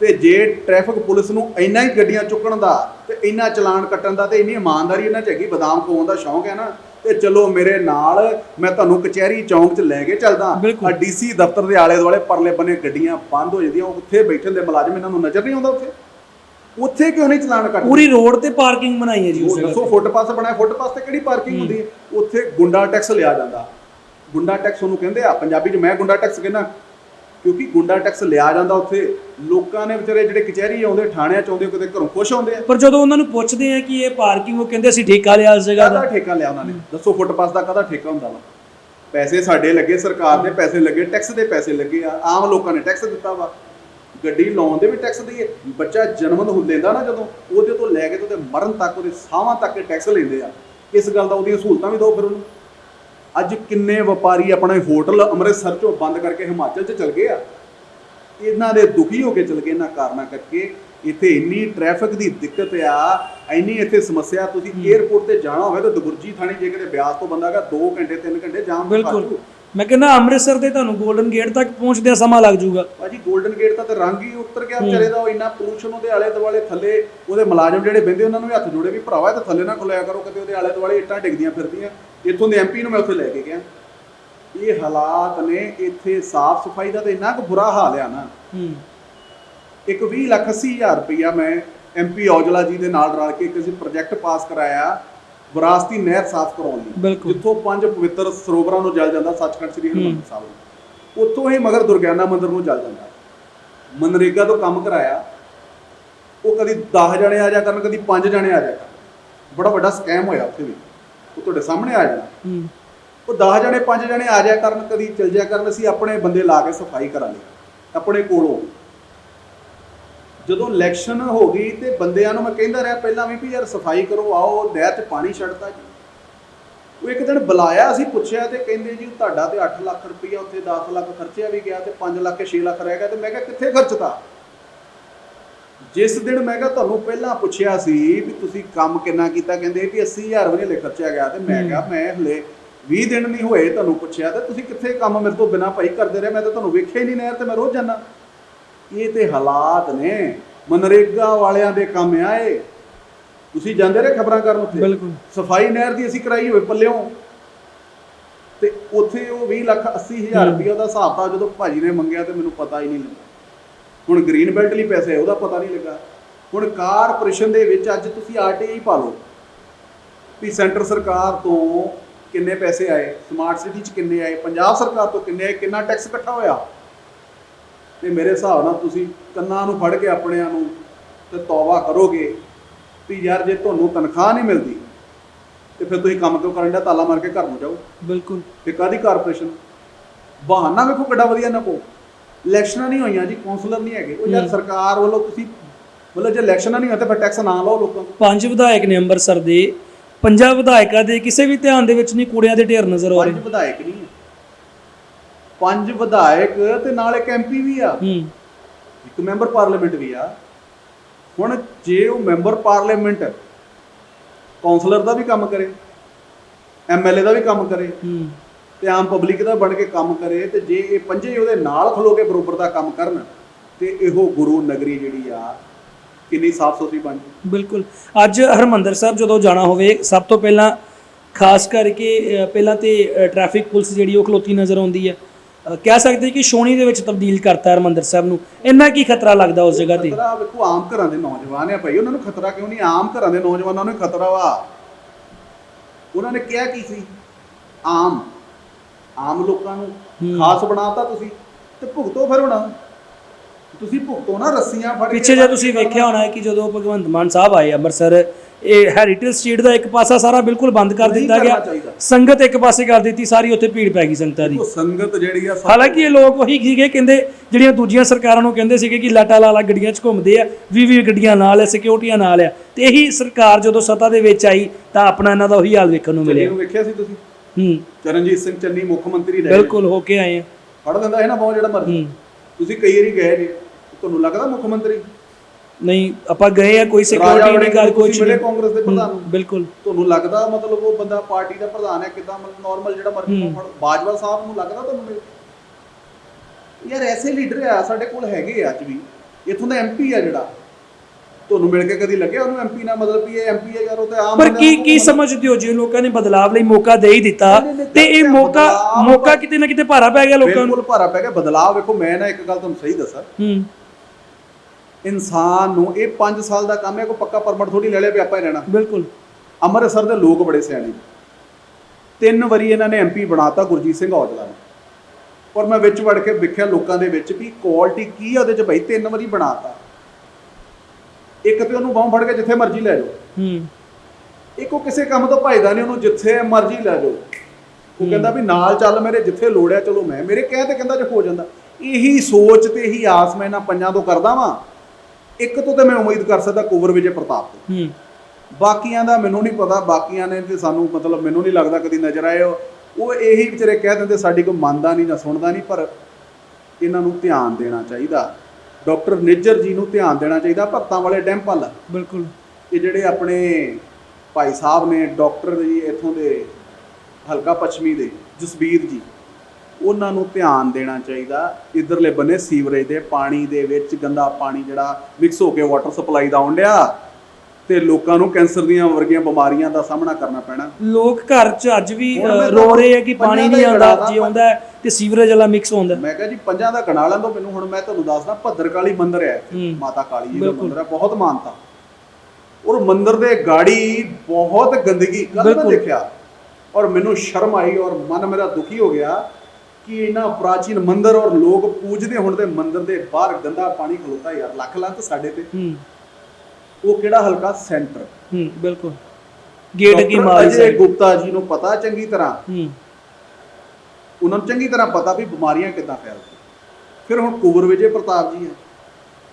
ਤੇ ਜੇ ਟ੍ਰੈਫਿਕ ਪੁਲਿਸ ਨੂੰ ਇੰਨਾ ਹੀ ਗੱਡੀਆਂ ਚੁੱਕਣ ਦਾ ਤੇ ਇੰਨਾ ਚਲਾਨ ਕੱਟਣ ਦਾ ਤੇ ਇੰਨੀ ਇਮਾਨਦਾਰੀ ਇਹਨਾਂ 'ਚ ਹੈਗੀ ਬਦਾਮ ਖਵਾਉਣ ਦਾ ਸ਼ੌਂਕ ਹੈ ਨਾ ਤੇ ਚਲੋ ਮੇਰੇ ਨਾਲ ਮੈਂ ਤੁਹਾਨੂੰ ਕਚਹਿਰੀ ਚੌਂਕ 'ਚ ਲੈ ਕੇ ਚੱਲਦਾ। ਡੀਸੀ ਦਫ਼ਤਰ ਦੇ ਆਲੇ ਦੁਆਲੇ ਪਰਲੇ ਬੰਨੇ ਗੱਡੀਆਂ ਬੰਦ ਹੋ ਜਾਂਦੀਆਂ ਉੱਥੇ ਬੈਠੇ ਦੇ ਮੁਲਾਜ਼ਮ ਇਹਨਾਂ ਨੂੰ ਨਜ਼ਰ ਨਹੀਂ ਆਉਂਦਾ ਉੱਥੇ। ਉੱਥੇ ਕਿਉਂ ਨਹੀਂ ਚਲਾਨ ਕੱਟਦੇ ਪੂਰੀ ਰੋਡ ਤੇ ਪਾਰਕਿੰਗ ਬਣਾਈ ਹੈ ਜੀ ਉਸ ਦੱਸੋ ਫੁੱਟਪਾਥ ਬਣਾਇਆ ਫੁੱਟਪਾਥ ਤੇ ਕਿਹੜੀ ਪਾਰਕਿੰਗ ਹੁੰਦੀ ਹੈ? ਉੱਥੇ ਗੁੰਡਾ ਟੈਕਸ ਲਿਆ ਜਾਂਦਾ। ਗੁੰਡਾ ਟੈਕਸ ਉਹਨੂੰ ਕਹਿੰਦੇ ਆ ਪੰਜਾਬੀ 'ਚ ਮੈਂ ਗੁੰਡਾ ਟੈਕਸ ਕਹਿੰਦਾ ਕਿਉਂਕਿ ਗੁੰਡਾ ਟੈਕਸ ਲਿਆ ਜਾਂਦਾ ਉੱਥੇ ਲੋਕਾਂ ਨੇ ਵਿਚਾਰੇ ਜਿਹੜੇ ਕਚਹਿਰੀ ਆਉਂਦੇ ਥਾਣਿਆਂ 'ਚ ਆਉਂਦੇ ਕਿਤੇ ਘਰੋਂ ਖੁਸ਼ ਆਉਂਦੇ ਆ। ਪਰ ਜਦੋਂ ਉਹਨਾਂ ਨੂੰ ਪੁੱਛਦੇ ਆ ਕਿ ਇਹ ਪਾਰਕਿੰਗ ਉਹ ਕਹਿੰਦੇ ਅਸੀਂ ਠੇਕਾ ਲਿਆ ਇਸ ਜਗ੍ਹਾ ਕਾਹਦਾ ਦਾ ਠੇਕਾ ਲਿਆ ਉਹਨਾਂ ਨੇ? ਦੱਸੋ ਫੁੱਟਪਾਥ ਦਾ ਕਾਹਦਾ ਠੇਕਾ ਹੁੰਦਾ ਵਾ? ਪੈਸੇ ਸਾਡੇ ਲੱਗੇ ਸਰਕਾਰ ਦੇ ਪੈਸੇ ਲੱਗੇ ਟੈਕਸ ਦੇ ਪੈਸੇ ਲੱਗੇ ਆ ਆਮ ਲੋਕਾਂ ਨੇ ਟੈਕਸ ਦਿੱਤਾ ਵਾ। ਗੱਡੀ ਲਾਉਣ ਦੇ ਵੀ ਟੈਕਸ ਦਈਏ ਬੱਚਾ ਜਨਮ ਨੂੰ ਲੈਂਦਾ ਨਾ ਜਦੋਂ ਉਹਦੇ ਤੋਂ ਲੈ ਕੇ ਤੇ ਉਹਦੇ ਮਰਨ ਤੱਕ ਉਹਦੇ ਸਾਹਾਂ ਤੱਕ ਟੈਕਸ ਲੈਂਦੇ ਆ। ਇਸ ਗੱਲ ਦਾ ਉਹਦੀਆਂ ਸਹੂਲਤਾਂ ਵੀ ਦਿਓ ਫਿਰ ਉਹਨੂੰ। ਅੱਜ ਕਿੰਨੇ ਵਪਾਰੀ ਆਪਣੇ ਹੋਟਲ ਅੰਮ੍ਰਿਤਸਰ ਚੋਂ ਬੰਦ ਕਰਕੇ ਹਿਮਾਚਲ 'ਚ ਚਲ ਗਏ ਆ? ਇਹਨਾਂ ਦੇ ਦੁਖੀ ਹੋ ਕੇ ਚਲ ਗਏ ਇਹਨਾਂ ਕਾਰਨਾਂ ਕਰਕੇ। ਇੱਥੇ ਇੰਨੀ ਟ੍ਰੈਫਿਕ ਦੀ ਦਿੱਕਤ ਆ ਇੰਨੀ ਇੱਥੇ ਸਮੱਸਿਆ ਤੁਸੀਂ 에ਅਰਪੋਰਟ ਤੇ ਜਾਣਾ ਹੋਵੇ ਤਾਂ ਦਬੁਰਜੀ ਥਾਣੀ ਜੇ ਕਿਤੇ ਬਿਆਸ ਤੋਂ ਬੰਦਾ ਗਾ 2 ਘੰਟੇ 3 ਘੰਟੇ ਜਾਮ ਬਿਲਕੁਲ। ਮੈਂ ਕਹਿੰਦਾ ਅੰਮ੍ਰਿਤਸਰ ਦੇ ਤੁਹਾਨੂੰ 골ਡਨ ਗੇਟ ਤੱਕ ਪਹੁੰਚਦਿਆਂ ਸਮਾਂ ਲੱਗ ਜਾਊਗਾ। ਭਾਜੀ 골ਡਨ ਗੇਟ ਤਾਂ ਤੇ ਰੰਗ ਹੀ ਉੱਤਰ ਗਿਆ ਵਿਚਾਰੇ ਦਾ ਉਹ ਇੰਨਾ ਪੋਲੂਸ਼ਨ ਉਹਦੇ ਆਲੇ ਦੁਆਲੇ ਥੱਲੇ ਉਹਦੇ ਮੁਲਾਜ਼ਮ ਜਿਹੜੇ ਬੰਦੇ ਉਹਨਾਂ ਨੂੰ ਵੀ ਹੱਥ ਜੋੜੇ ਵੀ ਭਰਾਵਾ ਇਹ ਤਾਂ ਥੱਲੇ ਨਾ ਖੁੱਲਿਆ ਕਰੋ ਕਿਤੇ ਉਹਦੇ ਆਲੇ ਦੁਆਲੇ ਇੱਟਾਂ ਡਿੱਗਦੀਆਂ ਫਿਰਦੀਆਂ। ਇੱਥੋਂ ਦੇ ਐਮਪੀ ਨੂੰ ਮੈਂ ਉੱਥੇ ਲੈ ਕੇ ਗਿਆ। ਇਹ ਹਾਲਾਤ ਨੇ ਇੱਥੇ ਸਾਫ਼ ਸਫ਼ਾਈ ਦਾ ਤੇ ਇੰਨਾ ਕੁ ਬੁਰਾ ਹਾਲ ਆ ਨਾ। ਹੂੰ। ਇੱਕ 20 ਲੱਖ 80 ਹਜ਼ਾਰ ਰੁਪਈਆ ਮੈਂ ਐਮਪੀ ਔਜਲਾ ਜੀ ਦੇ ਨਾਲ ਰਲ ਕੇ ਕਿਸੇ ਪ੍ਰੋਜੈਕਟ ਪਾਸ ਕਰਾਇਆ। ਵਿਰਾਸਤੀ ਨਹਿਰ ਸਾਫ਼ ਕਰਾਉਣ ਲਈ। ਬਿਲਕੁਲ। ਜਿੱਥੋਂ ਪੰਜ ਪਵਿੱਤਰ ਸਰੋਵਰਾਂ ਨੂੰ ਜਲ ਜਾਂਦਾ ਸੱਚਖੰਡ ਸ੍ਰੀ ਹਰਿਮੰਦਰ ਸਾਹਿਬ ਨੂੰ। ਉੱਥੋਂ ਹੀ ਮਗਰ ਦੁਰਗਿਆਨਾ ਮੰਦਿਰ ਨੂੰ ਜਲ ਜਾਂਦਾ। ਮਨਰੇਗਾ ਤੋਂ ਕੰਮ ਕਰਾਇਆ। ਉਹ ਕਦੀ 10 ਜਣੇ ਆ ਜਾ ਕਰਨ ਕਦੀ 5 ਜਣੇ ਆ ਜਾ ਕਰਨ। ਬੜਾ ਵੱਡਾ ਸਕੈਮ ਹੋਇਆ ਉੱਥੇ ਵੀ। ਉਹ ਤੁਹਾਡੇ ਸਾਹਮਣੇ ਆ ਜਾਣਾ। ਹੂੰ। ਉਹ 10 ਜਣੇ 5 ਜਣੇ ਆ ਜਾਇਆ ਕਰਨ ਕਦੀ ਚਲ ਜਾਇਆ ਕਰਨ। ਅਸੀਂ ਆਪਣੇ ਬੰਦੇ ਲਾ ਕੇ ਸਫ਼ਾਈ ਕਰਾਂਗੇ ਆਪਣੇ ਕੋਲੋਂ। ਜਦੋਂ ਇਲੈਕਸ਼ਨ ਹੋ ਗਈ ਤੇ ਬੰਦਿਆਂ ਨੂੰ ਮੈਂ ਕਹਿੰਦਾ ਰਿਹਾ ਪਹਿਲਾਂ ਵੀ ਵੀ ਯਾਰ ਸਫ਼ਾਈ ਕਰੋ ਆਓ ਨਹਿਰ 'ਚ ਪਾਣੀ ਛੱਡਦਾ ਜੀ। ਉਹ ਇੱਕ ਦਿਨ ਬੁਲਾਇਆ ਅਸੀਂ ਪੁੱਛਿਆ ਤੇ ਕਹਿੰਦੇ ਜੀ ਤੁਹਾਡਾ ਤੇ 8 ਲੱਖ ਰੁਪਈਆ ਉੱਥੇ 10 ਲੱਖ ਖਰਚਿਆ ਵੀ ਗਿਆ ਤੇ 5 ਲੱਖ 6 ਲੱਖ ਰਹਿ ਗਿਆ ਤੇ ਮੈਂ ਕਿਹਾ ਕਿੱਥੇ ਖਰਚਤਾ ਜਿਸ ਦਿਨ ਮੈਂ ਕਿਹਾ ਤੁਹਾਨੂੰ ਪਹਿਲਾਂ ਪੁੱਛਿਆ ਸੀ ਵੀ ਤੁਸੀਂ ਕੰਮ ਕਿੰਨਾ ਕੀਤਾ ਕਹਿੰਦੇ ਵੀ 80000 ਵੀ ਹਲੇ ਖਰਚਿਆ ਗਿਆ ਤੇ ਮੈਂ ਕਿਹਾ ਮੈਂ ਹਲੇ 20 ਦਿਨ ਨਹੀਂ ਹੋਏ ਤੁਹਾਨੂੰ ਪੁੱਛਿਆ ਤੇ ਤੁਸੀਂ ਕਿੱਥੇ ਕੰਮ ਮੇਰੇ ਤੋਂ ਬਿਨਾ ਭਾਈ ਕਰਦੇ ਰਹੇ? ਮੈਂ ਤਾਂ ਤੁਹਾਨੂੰ ਵੇਖਿਆ ਹੀ ਨਹੀਂ ਨਹਿਰ ਤੇ ਮੈਂ ਰੋਜ਼ ਜਾਂਦਾ। ਇਹ ਤੇ ਹਾਲਾਤ ਨੇ। ਮਨਰੇਗਾ ਵਾਲਿਆਂ ਦੇ ਕੰਮ ਆ ਇਹ ਤੁਸੀਂ ਜਾਂਦੇ ਰਹੇ ਖਬਰਾਂ ਕਰਨ ਉੱਥੇ? ਬਿਲਕੁਲ। ਸਫ਼ਾਈ ਨਹਿਰ ਦੀ ਅਸੀਂ ਕਰਾਈ ਹੋਵੇ ਪੱਲਿਓਂ। ਤੇ ਉੱਥੇ ਉਹ 20 ਲੱਖ 80 ਹਜ਼ਾਰ। ਰੁਪਏ ਦਾ ਹਿਸਾਬ ਤਾਂ ਜਦੋਂ ਭਾਜੀ ਨੇ ਮੰਗਿਆ ਤੇ ਮੈਨੂੰ ਪਤਾ ਹੀ ਨਹੀਂ ਲੱਗਾ। ਹੁਣ ਗ੍ਰੀਨ ਬੈਲਟ ਲਈ ਪੈਸੇ ਉਹਦਾ ਪਤਾ ਨਹੀਂ ਲੱਗਾ। ਹੁਣ ਕਾਰਪੋਰੇਸ਼ਨ ਦੇ ਵਿੱਚ ਅੱਜ ਤੁਸੀਂ ਆਰਟੀਆਈ ਪਾ ਲਓ। ਵੀ ਸੈਂਟਰ ਸਰਕਾਰ ਤੋਂ ਕਿੰਨੇ ਪੈਸੇ ਆਏ ਸਮਾਰਟ ਸਿਟੀ 'ਚ ਕਿੰਨੇ ਆਏ ਪੰਜਾਬ ਸਰਕਾਰ ਤੋਂ ਕਿੰਨੇ ਆਏ ਕਿੰਨਾ ਟੈਕਸ ਇਕੱਠਾ ਹੋਇਆ? ਤੇ ਮੇਰੇ ਹਿਸਾਬ ਨਾਲ ਤੁਸੀਂ ਕੰਨਾਂ ਨੂੰ ਫੜ ਕੇ ਆਪਣਿਆਂ ਨੂੰ ਤੇ ਤੌਬਾ ਕਰੋਗੇ ਵੀ ਯਾਰ ਜੇ ਤੁਹਾਨੂੰ ਤਨਖਾਹ ਨਹੀਂ ਮਿਲਦੀ ਤੇ ਫਿਰ ਤੁਸੀਂ ਕੰਮ ਕਿਉਂ ਕਰਨ ਦਾ ਤਾਲਾ ਮਾਰ ਕੇ ਘਰ ਨੂੰ ਜਾਓ। ਬਿਲਕੁਲ। ਤੇ ਕਾਦੀ ਕਾਰਪੋਰੇਸ਼ਨ ਬਹਾਨਾ ਵੇਖੋ ਕਿੱਡਾ ਵਧੀਆ ਨਾ ਕੋ ਇਲੈਕਸ਼ਨਾਂ ਨਹੀਂ ਹੋਈਆਂ ਜੀ ਕੌਂਸਲਰ ਨਹੀਂ ਹੈਗੇ। ਉਹ ਯਾਰ। ਸਰਕਾਰ ਵੱਲੋਂ ਤੁਸੀਂ ਮਤਲਬ ਜੇ ਇਲੈਕਸ਼ਨਾਂ ਨਹੀਂ ਤਾਂ ਫਿਰ ਟੈਕਸ ਨਾ ਲਾਓ ਲੋਕਾਂ ਤੋਂ ਪੰਜ ਵਿਧਾਇਕ ਨੇ ਅੰਮ੍ਰਿਤਸਰ ਦੇ। ਪੰਜਾਂ ਵਿਧਾਇਕਾਂ ਦੇ ਕਿਸੇ ਵੀ ਧਿਆਨ ਦੇ ਵਿੱਚ ਨਹੀਂ ਕੂੜਿਆਂ ਦੇ ਢੇਰ ਨਜ਼ਰ ਆ ਪੰਜ ਰਹੇ ਵਿਧਾਇਕ ਨਹੀਂ। ਪੰਜ ਵਿਧਾਇਕ ਤੇ ਨਾਲ ਇੱਕ ਐਮਪੀ ਵੀ ਆ। ਹੂੰ। ਇੱਕ ਮੈਂਬਰ ਪਾਰਲੀਮੈਂਟ ਵੀ ਆ। ਹੁਣ ਜੇ ਉਹ ਮੈਂਬਰ ਪਾਰਲੀਮੈਂਟ ਕੌਂਸਲਰ ਦਾ ਵੀ ਕੰਮ ਕਰੇ ਐਮਐਲਏ ਦਾ ਵੀ ਕੰਮ ਕਰੇ ਹੂੰ। ਤੇ ਆਮ ਪਬਲਿਕ ਦਾ ਬਣ ਕੇ ਕੰਮ ਕਰੇ ਤੇ ਜੇ ਇਹ ਪੰਜੇ ਉਹਦੇ ਨਾਲ ਖਲੋ ਕੇ ਬਰੋਬਰ ਦਾ ਕੰਮ ਕਰਨ ਤੇ ਇਹੋ ਗੁਰੂ ਨਗਰੀ ਜਿਹੜੀ ਆ ਕਿੰਨੀ ਸਾਫ਼ ਸੁਥਰੀ ਬਣ ਜੂ ਬਿਲਕੁਲ। ਅੱਜ ਹਰਮੰਦਰ ਸਾਹਿਬ ਜਦੋਂ ਜਾਣਾ ਹੋਵੇ ਸਭ ਤੋਂ ਪਹਿਲਾਂ ਖਾਸ ਕਰਕੇ ਪਹਿਲਾਂ ਤੇ ਟ੍ਰੈਫਿਕ ਪੁਲਿਸ ਜਿਹੜੀ ਉਹ ਖਲੋਤੀ ਨਜ਼ਰ ਆਉਂਦੀ ਹੈ ਕਹਿ ਸਕਦੇ ਕਿ ਸ਼ੋਣੀ ਦੇ ਵਿੱਚ ਤਬਦੀਲ ਕਰਤਾ ਹਰਮੰਦਰ ਸਾਹਿਬ ਨੂੰ। ਇੰਨਾ ਕੀ ਖਤਰਾ ਲੱਗਦਾ ਉਸ ਜਗ੍ਹਾ ਤੇ? ਖਤਰਾ ਵੇਖੋ ਆਮ ਘਰਾਂ ਦੇ ਨੌਜਵਾਨ ਆ ਭਾਈ ਉਹਨਾਂ ਨੂੰ ਖਤਰਾ ਕਿਉਂ ਨਹੀਂ? ਆਮ ਘਰਾਂ ਦੇ ਨੌਜਵਾਨਾਂ ਨੂੰ ਖਤਰਾ ਵਾ। ਉਹਨਾਂ ਨੇ ਕਿਹਾ ਕੀ ਸੀ? ਆਮ ਆਮ ਲੋਕਾਂ ਨੂੰ। ਖਾਸ ਬਣਾਤਾ ਤੁਸੀਂ ਤੇ ਭੁਗਤੋ ਫਿਰ ਹੁਣ। ਤੁਸੀਂ ਭੁਗਤੋ ਨਾ ਰੱਸੀਆਂ ਫੜ ਕੇ ਪਿੱਛੇ ਜੇ ਤੁਸੀਂ ਵੇਖਿਆ ਹੋਣਾ ਕਿ ਜਦੋਂ ਭਗਵੰਤ ਮਾਨ ਸਾਹਿਬ ਆਏ ਅੰਮ੍ਰਿਤਸਰ ਇਹ ਹੈਰੀਟੇਜ ਸਟਰੀਟ ਦਾ ਇੱਕ ਪਾਸਾ ਸਾਰਾ ਬਿਲਕੁਲ ਬੰਦ ਕਰ ਦਿੱਤਾ ਗਿਆ। ਸੰਗਤ ਇੱਕ ਪਾਸੇ ਕਰ ਦਿੱਤੀ ਸਾਰੀ ਉੱਥੇ ਭੀੜ ਪੈ ਗਈ ਸੰਗਤਾਂ ਦੀ। ਸੰਗਤ ਜਿਹੜੀ ਆ ਹਾਲਾਂਕਿ ਇਹ ਲੋਕ ਉਹੀ ਸੀਗੇ ਕਹਿੰਦੇ ਜਿਹੜੀਆਂ ਦੂਜੀਆਂ ਸਰਕਾਰਾਂ ਨੂੰ ਕਹਿੰਦੇ ਸੀਗੇ ਕਿ ਲਾਟਾ ਲਾਲਾ ਗੱਡੀਆਂ 'ਚ ਘੁੰਮਦੇ ਆ 20-20 ਗੱਡੀਆਂ ਨਾਲ ਆ ਸਿਕਿਉਰਟੀਆਂ ਨਾਲ ਆ। ਤੇ ਇਹੀ ਸਰਕਾਰ ਜਦੋਂ ਸੱਤਾ ਦੇ ਵਿੱਚ ਆਈ ਤਾਂ ਆਪਣਾ ਇਹਨਾਂ ਦਾ ਉਹੀ ਹਾਲ ਵੇਖਣ ਨੂੰ ਮਿਲਿਆ। ਵੇਖਿਆ ਸੀ ਤੁਸੀਂ? ਹੂੰ। ਚਰਨਜੀਤ ਸਿੰਘ ਚੰਨੀ ਮੁੱਖ ਮੰਤਰੀ ਰਹੇ। ਬਿਲਕੁਲ ਹੋ ਕੇ ਆਏ ਆ। ਫੜ ਦਿੰਦਾ ਹੈ ਨਾ ਬਹੁਤ ਜਿਹੜਾ ਮਰਜ਼ੀ। ਤੁਸੀਂ ਕਈ ਵਾਰੀ ਗਏ ਨੇ ਤੁਹਾਨੂੰ ਲੱਗਦਾ ਮੁੱਖ ਮੰਤਰੀ? ਨਹੀਂ ਆਪਾਂ ਗਏ ਆ ਕੋਈ ਸਿਕਿਉਰਿਟੀ ਨਹੀਂ ਕਰ ਕੋਈ ਮਿਲੇ ਕਾਂਗਰਸ ਦੇ ਪ੍ਰਧਾਨ। ਬਿਲਕੁਲ। ਤੁਹਾਨੂੰ ਲੱਗਦਾ ਮਤਲਬ ਉਹ ਬੰਦਾ ਪਾਰਟੀ ਦਾ ਪ੍ਰਧਾਨ ਹੈ ਕਿਦਾਂ ਮਤਲਬ ਨਾਰਮਲ ਜਿਹੜਾ ਮਰਜ਼ੀ ਬਾਜਵਾ ਸਾਹਿਬ ਨੂੰ ਲੱਗਦਾ ਤੁਹਾਨੂੰ ਯਾਰ ਐਸੇ ਲੀਡਰ ਆ ਸਾਡੇ ਕੋਲ ਹੈਗੇ ਆ ਅੱਜ ਵੀ। ਇੱਥੋਂ ਦਾ ਐਮਪੀ ਆ ਜਿਹੜਾ। ਤੁਹਾਨੂੰ ਮਿਲ ਕੇ ਕਦੀ ਲੱਗਿਆ ਉਹਨੂੰ ਐਮਪੀ ਨਾਲ? ਮਤਲਬ ਵੀ ਇਹ ਐਮਪੀ ਹੈ ਯਾਰ ਉਹ ਤੇ ਆਮ ਪਰ ਕੀ ਕੀ ਸਮਝਦੇ ਹੋ ਜੇ? ਲੋਕਾਂ ਨੇ ਬਦਲਾਵ ਲਈ ਮੌਕਾ ਦੇ ਹੀ ਦਿੱਤਾ। ਤੇ ਇਹ ਮੌਕਾ ਬਦਲਾਵ- ਮੌਕਾ ਕਿਤੇ ਨਾ ਕਿਤੇ ਭਾਰਾ ਪੈ ਗਿਆ ਲੋਕਾਂ ਨੂੰ। ਬਿਲਕੁਲ ਭਾਰਾ ਪੈ ਗਿਆ। ਬਦਲਾਅ ਵੇਖੋ ਮੈਂ ਨਾ ਇੱਕ ਗੱਲ ਤੁਹਾਨੂੰ ਸਹੀ ਦੱਸਾਂ। ਹੂੰ। ਇਨਸਾਨ ਨੂੰ ਇਹ 5 ਸਾਲ ਦਾ ਕੰਮ ਹੈ ਕੋਈ ਪੱਕਾ ਪਰਮਿਟ ਥੋੜੀ ਲੈ ਲਿਆ ਵੀ ਆਪਾਂ ਹੀ ਰਹਿਣਾ। ਬਿਲਕੁਲ। ਅੰਮ੍ਰਿਤਸਰ ਦੇ ਲੋਕ ਬੜੇ ਸਿਆਣੇ। ਤਿੰਨ ਵਾਰੀ ਇਹਨਾਂ ਨੇ ਐਮਪੀ ਬਣਾਤਾ ਗੁਰਜੀਤ ਸਿੰਘ ਔਜਲਾ ਨੂੰ। ਪਰ ਮੈਂ ਵਿੱਚ ਵੜ ਕੇ ਵੇਖਿਆ ਲੋਕਾਂ ਦੇ ਵਿੱਚ ਵੀ ਕੁਆਲਿਟੀ ਕੀ ਆ ਉਹਦੇ ਚ ਭਾਈ ਤਿੰਨ ਵਾਰੀ ਬਣਾਤਾ। ਇੱਕ ਤੇ ਉਹਨੂੰ ਬਾਹੋਂ ਫੜ ਕੇ ਜਿੱਥੇ ਮਰਜ਼ੀ ਲੈ ਜਾਓ। ਹੂੰ। ਇੱਕ ਉਹ ਕਿਸੇ ਕੰਮ ਤੋਂ ਭਜਦਾ ਨਹੀਂ ਉਹਨੂੰ ਜਿੱਥੇ ਮਰਜ਼ੀ ਲੈ ਜਾਓ। ਉਹ ਕਹਿੰਦਾ ਵੀ ਨਾਲ ਚੱਲ ਮੇਰੇ ਜਿੱਥੇ ਲੋੜ ਹੈ ਚਲੋ ਮੈਂ। ਮੇਰੇ ਕਹਿ ਤੇ ਕਹਿੰਦਾ ਜੇ ਹੋ ਜਾਂਦਾ। ਇਹੀ ਸੋਚ ਤੇ ਇਹੀ ਆਸ ਮੈਂ ਇਹਨਾਂ ਪੰਜਾਂ ਤੋਂ ਕਰਦਾ ਵਾਂ। ਇੱਕ ਤੋਂ ਤੇ ਮੈਂ ਉਮੀਦ ਕਰ ਸਕਦਾ ਕੁਵਰ ਵਿਜੇ ਪ੍ਰਤਾਪ ਤੋਂ। ਹੂੰ। ਬਾਕੀਆਂ ਦਾ ਮੈਨੂੰ ਨਹੀਂ ਪਤਾ ਬਾਕੀਆਂ ਨੇ ਤੇ ਸਾਨੂੰ ਮਤਲਬ ਮੈਨੂੰ ਨਹੀਂ ਲੱਗਦਾ ਕਦੀ ਨਜ਼ਰ ਆਏ ਉਹ। ਇਹੀ ਵਿਚਾਰੇ ਕਹਿ ਦਿੰਦੇ ਸਾਡੀ ਕੋਈ ਮੰਨਦਾ ਨਹੀਂ ਜਾਂ ਸੁਣਦਾ ਨਹੀਂ ਪਰ ਇਹਨਾਂ ਨੂੰ ਧਿਆਨ ਦੇਣਾ ਚਾਹੀਦਾ। ਡਾਕਟਰ ਨਿੱਜਰ ਜੀ ਨੂੰ ਧਿਆਨ ਦੇਣਾ ਚਾਹੀਦਾ ਭਗਤਾਂ ਵਾਲੇ ਡੈਂਪਲ। ਬਿਲਕੁਲ। ਇਹ ਜਿਹੜੇ ਆਪਣੇ ਭਾਈ ਸਾਹਿਬ ਨੇ ਡਾਕਟਰ ਜੀ ਇੱਥੋਂ ਦੇ ਹਲਕਾ ਪੱਛਮੀ ਦੇ ਜਸਬੀਰ ਜੀ। ਉਹਨਾਂ ਨੂੰ ਧਿਆਨ ਦੇਣਾ ਚਾਹੀਦਾ ਇਧਰਲੇ ਬੰਨੇ ਸੀਵਰੇਜ ਦੇ ਪਾਣੀ ਦੇ ਵਿੱਚ ਗੰਦਾ ਪਾਣੀ ਜਿਹੜਾ ਮਿਕਸ ਹੋ ਕੇ ਵਾਟਰ ਸਪਲਾਈ ਦਾ ਆਉਂਦਿਆ ਤੇ ਲੋਕਾਂ ਨੂੰ ਕੈਂਸਰ ਦੀਆਂ ਵਰਗੀਆਂ ਬਿਮਾਰੀਆਂ ਦਾ ਸਾਹਮਣਾ ਕਰਨਾ ਪੈਣਾ ਲੋਕ ਘਰ 'ਚ ਅੱਜ ਵੀ ਰੋ ਰਹੇ ਆ ਕਿ ਪਾਣੀ ਨਹੀਂ ਆਉਂਦਾ ਜੇ ਆਉਂਦਾ ਤੇ ਸੀਵਰੇਜ ਵਾਲਾ ਮਿਕਸ ਹੁੰਦਾ। ਮੈਂ ਕਿਹਾ ਜੀ ਪੰਜਾਂ ਦਾ ਗਣਾ ਲੈਣ ਦੋ ਮੈਨੂੰ ਹੁਣ ਮੈਂ ਤੁਹਾਨੂੰ ਦੱਸਦਾ ਭੱਦਰ ਕਾਲੀ ਮੰਦਿਰ ਹੈ। ਮਾਤਾ ਕਾਲੀ ਜੀ ਦਾ। ਮੰਦਿਰ ਹੈ ਬਹੁਤ ਮਾਨਤਾ ਔਰ ਮੰਦਿਰ ਦੇ ਗਾੜੀ ਬਹੁਤ ਗੰਦਗੀ ਕੱਲ ਮੈਂ। ਦੇਖਿਆ ਔਰ ਮੈਨੂੰ ਸ਼ਰਮ ਆਈ ਔਰ ਮਨ ਮੇਰਾ ਦੁਖੀ ਹੋ ਗਿਆ ਕਿ ਇਹਨਾਂ ਪ੍ਰਾਚੀਨ ਮੰਦਿਰ ਔਰ ਲੋਕ ਪੂਜਦੇ ਹੁਣ ਦੇ ਮੰਦਿਰ ਦੇ ਬਾਹਰ ਗੰਦਾ ਪਾਣੀ ਖਲੋਤਾ ਯਾਰ ਲੱਖ ਲੱਖ ਸਾਡੇ ਤੇ। ਹੂੰ। ਉਹ ਕਿਹੜਾ ਹਲਕਾ? ਸੈਂਟਰ। ਹੂੰ ਬਿਲਕੁਲ। ਗੇਟ ਕੀ ਮਾਰੀ ਸਾਈਡ। ਗੁਪਤਾ ਜੀ ਨੂੰ ਪਤਾ ਚੰਗੀ ਤਰ੍ਹਾਂ। ਹੂੰ। ਉਹਨਾਂ ਨੂੰ ਚੰਗੀ ਤਰ੍ਹਾਂ ਪਤਾ ਵੀ ਬਿਮਾਰੀਆਂ ਕਿੱਦਾਂ ਫੈਲਦੀਆਂ। ਫਿਰ ਹੁਣ ਕੁਵਰ ਵਿਜੇ ਪ੍ਰਤਾਪ ਜੀ ਆ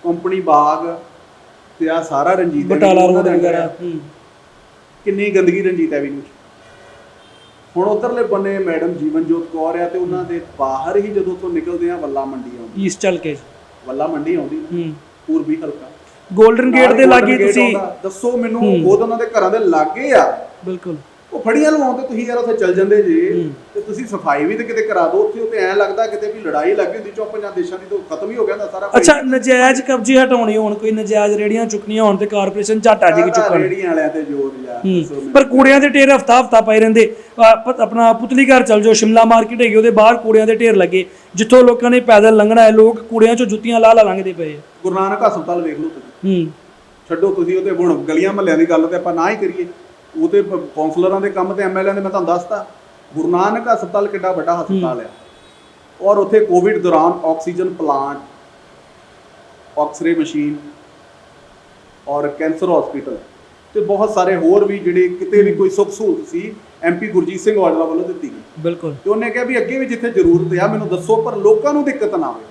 ਕੰਪਨੀ ਬਾਗ ਤੇ ਆ ਸਾਰਾ ਰਣਜੀਤ ਬਟਾਲਾ ਰੋਡ ਵਗੈਰਾ ਹੈ। ਹੂੰ। ਕਿੰਨੀ ਗੰਦਗੀ ਰਣਜੀਤ ਐਵੀਨਿਊ 'ਚ ਹੁਣ ਉਧਰਲੇ ਬੰਨੇ ਮੈਡਮ ਜੀਵਨਜੋਤ ਕੌਰ ਆ ਤੇ ਉਹਨਾਂ ਦੇ ਬਾਹਰ ਹੀ ਜਦੋਂ ਤੋਂ ਨਿਕਲਦੇ ਆ ਵੱਲਾ ਮੰਡੀ ਆਉਂਦੀ। ਈਸਟ ਚੱਲ ਕੇ। ਵੱਲਾ ਮੰਡੀ ਆਉਂਦੀ। ਹੂੰ। ਪੂਰਬੀ ਹਲਕਾ। 골ਡਨ ਗੇਟ ਦੇ ਲਾਗੇ ਤੁਸੀਂ। ਦੱਸੋ ਮੈਨੂੰ ਹੂੰ। ਖੁਦ ਉਹਨਾਂ ਦੇ ਘਰਾਂ ਦੇ ਲਾਗੇ ਆ? ਬਿਲਕੁਲ। ਉਹ ਫੜੀਆਂ ਲਵਾਉਂਦੇ ਤੁਸੀਂ ਯਾਰ ਉੱਥੇ ਚੱਲ ਜਾਂਦੇ ਜੀ। ਤੇ ਤੁਸੀਂ ਸਫ਼ਾਈ ਵੀ ਤੇ ਕਿਤੇ ਕਰਾ ਦਿਓ ਉੱਥੇ ਤੇ ਐਂ ਲੱਗਦਾ ਕਿਤੇ ਵੀ ਲੜਾਈ ਲੱਗੀ ਹੁੰਦੀ ਚੋਂ ਪੰਜਾਂ ਦੇਸ਼ਾਂ ਦੀ ਤਾਂ ਖਤਮ ਹੀ ਹੋ ਗਿਆ ਹੁੰਦਾ ਸਾਰਾ ਅੱਛਾ ਨਜਾਇਜ਼ ਕਬਜ਼ੇ ਹਟਾਉਣੇ ਹੋਣ ਕੋਈ ਨਜਾਇਜ਼ ਰੇੜੀਆਂ ਚੁੱਕਣੀਆਂ ਹੋਣ ਤੇ ਕਾਰਪੋਰੇਸ਼ਨ ਝੱਟ ਆ ਜਾਏਗੀ ਚੁੱਕਣ। ਰੇੜੀਆਂ ਵਾਲਿਆਂ ਤੇ ਜ਼ੋਰ ਯਾਰ ਦੱਸੋ ਹੂੰ ਮੈਨੂੰ। ਪਰ ਕੂੜਿਆਂ ਦੇ ਢੇਰ ਹਫਤਾ ਹਫਤਾ ਪਏ ਰਹਿੰਦੇ। ਆ, ਪ- ਆਪਣਾ ਪੁਤਲੀ ਘਰ ਚਲ ਜਾਓ ਸ਼ਿਮਲਾ ਮਾਰਕੀਟ ਹੈਗੀ ਉਹਦੇ ਬਾਹਰ ਕੂੜਿਆਂ ਦੇ ਢੇਰ ਲੱਗੇ। ਜਿੱਥੋਂ ਲੋਕਾਂ ਨੇ ਪੈਦਲ ਲੰਘਣਾ ਹੈ ਲੋਕ ਕੂੜਿਆਂ ਚੋਂ ਜੁੱਤੀਆਂ ਲਾ ਲਾ ਲੰਘਦੇ ਪਏ। ਆ। ਗੁਰੂ ਨਾਨਕ ਹਸਪਤਾਲ ਵੇਖ ਲਓ ਤੁਸੀਂ। ਹੂੰ। ਛੱਡੋ ਤੁਸੀਂ ਉਹਦੇ ਹੁਣ ਗਲੀਆਂ ਮਹੱਲਿਆਂ ਦੀ ਗੱਲ ਤੇ ਆਪਾਂ ਨਾ ਹੀ ਕਰੀਏ। ਉਹ ਤੇ ਪ- ਕੌਂਸਲਰਾਂ ਦੇ ਕੰਮ ਤੇ ਐਮਐਲਏ ਦੇ ਮੈਂ ਤੁਹਾਨੂੰ ਦੱਸਤਾ ਗੁਰੂ ਨਾਨਕ ਹਸਪਤਾਲ ਕਿੱਡਾ ਵੱਡਾ ਹਸਪਤਾਲ ਆ। ਔਰ ਉੱਥੇ ਕੋਵਿਡ ਦੌਰਾਨ oxygen plant x ray machine ਔਰ ਕੈਂਸਰ ਹਸਪੀਟਲ ਤੇ ਬਹੁਤ ਸਾਰੇ ਹੋਰ ਵੀ ਜਿਹੜੇ ਕਿਤੇ ਵੀ ਕੋਈ ਸੁੱਖ ਸਹੂਲਤ ਸੀ ਐਮਪੀ ਗੁਰਜੀਤ ਸਿੰਘ ਔਜਲਾ ਵੱਲੋਂ ਦਿੱਤੀ ਗਈ। ਬਿਲਕੁਲ। ਤੇ ਉਹਨੇ ਕਿਹਾ ਵੀ ਅੱਗੇ ਵੀ ਜਿੱਥੇ ਜ਼ਰੂਰਤ ਆ ਮੈਨੂੰ ਦੱਸੋ ਪਰ ਲੋਕਾਂ ਨੂੰ ਦਿੱਕਤ ਨਾ ਆਵੇ।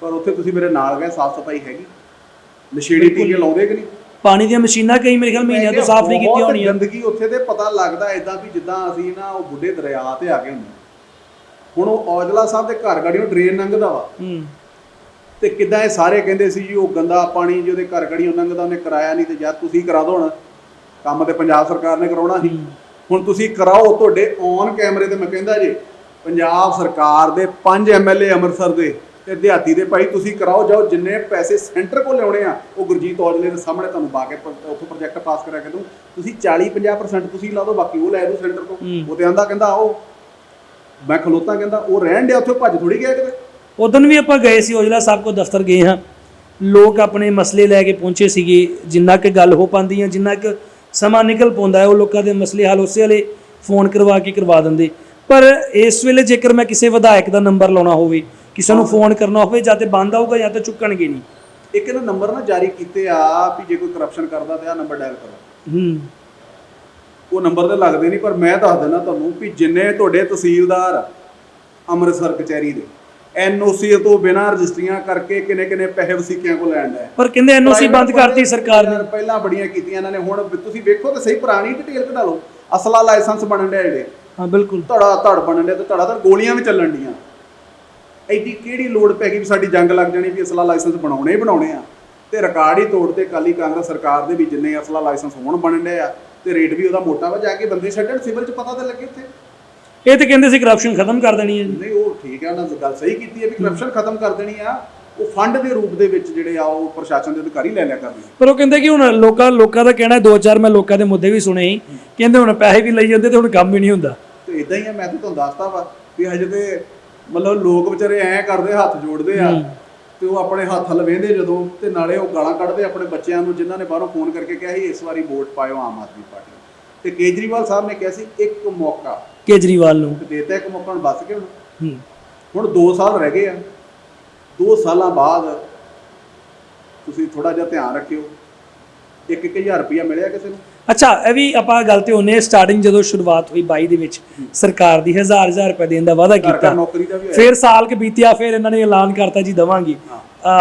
ਪਰ ਉੱਥੇ ਤੁਸੀਂ ਮੇਰੇ ਨਾਲ ਗਏ ਸਾਫ਼ ਸਫ਼ਾਈ ਹੈਗੀ। ਨਸ਼ੇੜੀ ਟੀਕੇ ਲਾਉਂਦੇ ਕਿ ਨਹੀਂ? ਪਾਣੀ ਦੀਆਂ ਮਸ਼ੀਨਾਂ ਕਈ ਮੇਰੇ ਖਿਆਲ ਮਹੀਨਿਆਂ ਤੋਂ ਸਾਫ਼ ਨਹੀਂ ਕੀਤੀਆਂ ਬਹੁਤ ਹੋਣੀਆਂ। ਗੰਦਗੀ ਉੱਥੇ ਤੇ ਪਤਾ ਲੱਗਦਾ ਇਦਾਂ ਵੀ ਜਿੱਦਾਂ ਅਸੀਂ ਨਾ ਉਹ ਬੁੱਢੇ ਦਰਿਆ ਤੇ ਆ ਗਏ ਹੁੰਦੇ ਹੁਣ ਉਹ ਔਜਲਾ ਸਾਹਿਬ ਦੇ ਘਰ ਗੜੀਓ ਡਰੇਨ ਲੰਘਦਾ ਵਾ। ਹੂੰ। ਤੇ ਕਿੱਦਾਂ ਇਹ ਸਾਰੇ ਕਹਿੰਦੇ ਸੀ ਜੀ ਉਹ ਗੰਦਾ ਪਾਣੀ ਜਿਹਦੇ ਘਰ ਗੜੀਓ ਲੰਘਦਾ ਉਹਨੇ ਕਰਾਇਆ ਨਹੀਂ ਤੇ ਜਦ ਤੁਸੀਂ ਕਰਾ ਦੋ ਹੁਣ। ਕੰਮ ਤੇ ਪੰਜਾਬ ਸਰਕਾਰ ਨੇ ਕਰਾਉਣਾ ਸੀ। ਹੁਣ ਤੁਸੀਂ ਕਰਾਓ ਤੁਹਾਡੇ ਔਨ ਕੈਮਰੇ ਤੇ ਮੈਂ ਕਹਿੰਦਾ ਜੀ ਪੰਜਾਬ ਸਰਕਾਰ ਦੇ ਪੰਜ ਐਮਐਲਏ ਅੰਮ੍ਰਿਤਸਰ ਦੇ ਤੇ ਦਿਹਾਤੀ ਦੇ ਭਾਈ ਤੁਸੀਂ ਕਰਾਓ ਜਾਓ ਜਿੰਨੇ ਪੈਸੇ ਸੈਂਟਰ ਕੋਲ ਲਿਆਉਣੇ ਆ ਉਹ ਗੁਰਜੀਤ ਔਜਲੇ ਦੇ ਸਾਹਮਣੇ ਤੁਹਾਨੂੰ ਪਾ ਕੇ ਉੱਥੋਂ ਪ੍ਰੋਜੈਕਟ ਪਾਸ ਕਰਾ ਕੇ ਦੂੰ ਤੁਸੀਂ 40 50% ਤੁਸੀਂ ਲਾ ਦਿਓ ਬਾਕੀ ਉਹ ਲੈ ਦਿਓ ਸੈਂਟਰ ਤੋਂ। ਉਹ ਤੇ ਆਂਦਾ ਕਹਿੰਦਾ ਆਓ। ਮੈਂ ਖਲੋਤਾ ਕਹਿੰਦਾ ਉਹ ਰਹਿਣ ਡਿਆ ਉੱਥੇ ਭੱਜ ਥੋੜੀ ਗਿਆ ਕਿਤੇ। ਉਦੋਂ ਵੀ ਆਪਾਂ ਗਏ ਸੀ ਔਜਲਾ ਸਾਹਿਬ ਕੋ ਦਫ਼ਤਰ ਗਏ ਹਾਂ। ਲੋਕ ਆਪਣੇ ਮਸਲੇ ਲੈ ਕੇ ਪਹੁੰਚੇ ਸੀਗੇ ਜਿੰਨਾ ਕਿ ਗੱਲ ਹੋ ਪਾਉਂਦੀ ਹੈ ਜਿੰਨਾ ਕਿ ਸਮਾਂ ਨਿਕਲ ਪਾਉਂਦਾ ਹੈ ਉਹ ਲੋਕਾਂ ਦੇ ਮਸਲੇ ਹੱਲ ਉਸੇ ਵੇਲੇ ਫੋਨ ਕਰਵਾ ਕੇ ਕਰਵਾ ਦਿੰਦੇ। ਪਰ ਇਸ ਵੇਲੇ ਜੇਕਰ ਮੈਂ ਕਿਸੇ ਵਿਧਾਇਕ ਦਾ ਨੰਬਰ ਲਾਉਣਾ ਹੋਵੇ ਕਿਸੇ ਨੂੰ ਫੋਨ ਕਰਨਾ ਹੋਵੇ ਜਾਂ ਤੇ ਬੰਦ ਆਊਗਾ ਜਾਂ ਤੇ ਚੁੱਕਣਗੇ ਨਹੀਂ। ਇੱਕ ਇਹਨਾਂ ਨੰਬਰ ਨਾ ਜਾਰੀ ਕੀਤੇ ਆ ਵੀ ਜੇ ਕੋਈ ਕਰਪਸ਼ਨ ਕਰਦਾ ਤੇ ਆ ਨੰਬਰ ਡਾਇਲ ਕਰੋ। ਹੂੰ। ਉਹ ਨੰਬਰ ਤੇ ਲੱਗਦੇ ਨਹੀਂ ਪਰ ਮੈਂ ਦੱਸ ਦਿੰਦਾ ਤੁਹਾਨੂੰ ਵੀ ਜਿੰਨੇ ਤੁਹਾਡੇ ਤਹਿਸੀਲਦਾਰ ਅੰਮ੍ਰਿਤਸਰ ਕਚਹਿਰੀ ਦੇ ਐਨਓਸੀ ਤੋਂ ਬਿਨਾਂ ਰਜਿਸਟਰੀਆਂ ਕਰਕੇ ਕਿਨੇ ਕਿਨੇ ਪੈਸੇ ਵਸੀਕਿਆਂ ਕੋ ਲੈਣ ਦਾ ਪਰ ਕਹਿੰਦੇ ਐਨਓਸੀ ਬੰਦ ਕਰਤੀ ਸਰਕਾਰ ਨੇ। ਪਹਿਲਾਂ ਬੜੀਆਂ ਕੀਤੀਆਂ ਇਹਨਾਂ ਨੇ ਹੁਣ ਤੁਸੀਂ ਵੇਖੋ ਤੇ ਸਹੀ ਪੁਰਾਣੀ ਡਿਟੇਲ ਕਢਾ ਲਓ। ਅਸਲਾ ਲਾਇਸੈਂਸ ਬਣਨ ਜਿਹੜੇ। ਹਾਂ ਬਿਲਕੁਲ। ਧੜਾ ਧੜ ਬਣਨ ਡਿਆ ਤੇ ਧੜਾ ਧੜ ਗੋਲੀਆਂ ਵੀ ਚੱਲਣ ਡੀਆਂ। ਐਡੀ ਕਿਹੜੀ ਲੋੜ ਪੈ ਗਈ ਵੀ ਸਾਡੀ ਜੰਗ ਲੱਗ ਜਾਣੀ ਵੀ ਅਸਲਾ ਲਾਇਸੈਂਸ ਬਣਾਉਣੇ ਹੀ ਬਣਾਉਣੇ ਆ। ਤੇ ਰਿਕਾਰਡ ਹੀ ਤੋੜਦੇ ਕਾਲੀ ਕਾਂਗਰਸ ਸਰਕਾਰ ਦੇ ਵੀ ਜਿੰਨੇ ਅਸਲਾ ਲਾਇਸੈਂਸ ਹੋਣ ਬਣਨ ਡਿਆ ਤੇ ਰੇਟ ਵੀ ਉਹਦਾ ਮੋਟਾ ਵਾ ਜਾ ਕੇ ਬੰਦੇ ਛੱਡਣ ਸਿਵਲ ਚ ਪਤਾ ਤਾਂ ਲੱਗੇ ਉੱਥੇ ਇਹ ਤੇ ਕਹਿੰਦੇ ਸੀ ਕਰਪਸ਼ਨ ਖਤਮ ਕਰ ਦੇਣੀ ਹੈ। ਨਹੀਂ ਉਹ ਠੀਕ ਹੈ ਉਹਨਾਂ ਨੇ ਗੱਲ ਸਹੀ ਕੀਤੀ ਹੈ ਵੀ ਕਰਪਸ਼ਨ ਖਤਮ ਕਰ ਦੇਣੀ ਆ ਉਹ ਫੰਡ ਦੇ ਰੂਪ ਦੇ ਵਿੱਚ ਜਿਹੜੇ ਆ ਉਹ ਪ੍ਰਸ਼ਾਸਨ ਦੇ ਅਧਿਕਾਰੀ ਲੈ ਲਿਆ ਕਰਨਗੇ ਪਰ ਉਹ ਕਹਿੰਦੇ ਕਿ ਹੁਣ ਲੋਕਾਂ ਲੋਕਾਂ ਦਾ ਕਹਿਣਾ ਹੈ, ਦੋ ਚਾਰ ਮੈਂ ਲੋਕਾਂ ਦੇ ਮੁੱਦੇ ਵੀ ਸੁਣੇ ਕਹਿੰਦੇ ਹੁਣ ਪੈਸੇ ਵੀ ਲਈ ਜਾਂਦੇ ਤੇ ਹੁਣ ਕੰਮ ਹੀ ਨਹੀਂ ਹੁੰਦਾ। ਤੇ ਇਦਾਂ ਹੀ ਆ ਮੈਂ ਤਾਂ ਤੁਹਾਨੂੰ ਦੱਸਤਾ ਵਾ ਵੀ ਹਜੇ ਤੇ ਮਤਲਬ ਲੋਕ ਵਿਚਾਰੇ ਐਂ ਕਰਦੇ ਹੱਥ ਜੋੜਦੇ ਆ ਤੇ ਉਹ ਆਪਣੇ ਹੱਥ ਲਵੇਂਦੇ ਜਦੋਂ ਤੇ ਨਾਲੇ ਉਹ ਗਾਲਾਂ ਕੱਢਦੇ ਆਪਣੇ ਬੱਚਿਆਂ ਨੂੰ ਜਿਨ੍ਹਾਂ ਨੇ ਬਾਹਰੋਂ ਫੋਨ ਕਰਕੇ ਕਿਹਾ ਸੀ ਇਸ ਵਾਰੀ ਵੋਟ ਪਾਇਓ ਆਮ ਆਦਮੀ ਪਾਰਟੀ ਨੂੰ। ਤੇ ਕੇਜਰੀਵਾਲ ਸਾਹਿਬ ਨੇ ਕਿਹਾ ਸੀ ਇੱਕ ਮੌਕਾ ਕੇਜਰੀਵਾਲ ਨੂੰ। ਦੇਤਾ ਇੱਕ ਮੌਕਾ ਹੁਣ ਬਸ ਕੇ ਹੁਣ। ਹੁਣ 2 ਸਾਲ ਰਹਿ ਗਏ ਆ। 2 ਸਾਲਾਂ ਬਾਅਦ ਤੁਸੀਂ ਥੋੜਾ ਜਿਹਾ ਧਿਆਨ ਰੱਖਿਓ। 1-1000 ਰੁਪਇਆ ਮਿਲਿਆ ਕਿਸੇ ਨੂੰ। ਅੱਛਾ ਇਹ ਵੀ ਆਪਾਂ ਗੱਲ ਤੇ ਹੁੰਨੇ ਸਟਾਰਟਿੰਗ ਜਦੋਂ ਸ਼ੁਰੂਆਤ ਹੋਈ 22 ਦੇ ਵਿੱਚ ਸਰਕਾਰ ਦੀ ਹਜ਼ਾਰ ਹਜ਼ਾਰ ਰੁਪਏ ਦੇਣ ਦਾ ਵਾਅਦਾ ਕੀਤਾ। ਫਿਰ ਸਾਲ ਕੇ ਬੀਤਿਆ ਫਿਰ ਇਹਨਾਂ ਨੇ ਐਲਾਨ ਕਰਤਾ ਜੀ ਦਵਾਂਗੇ।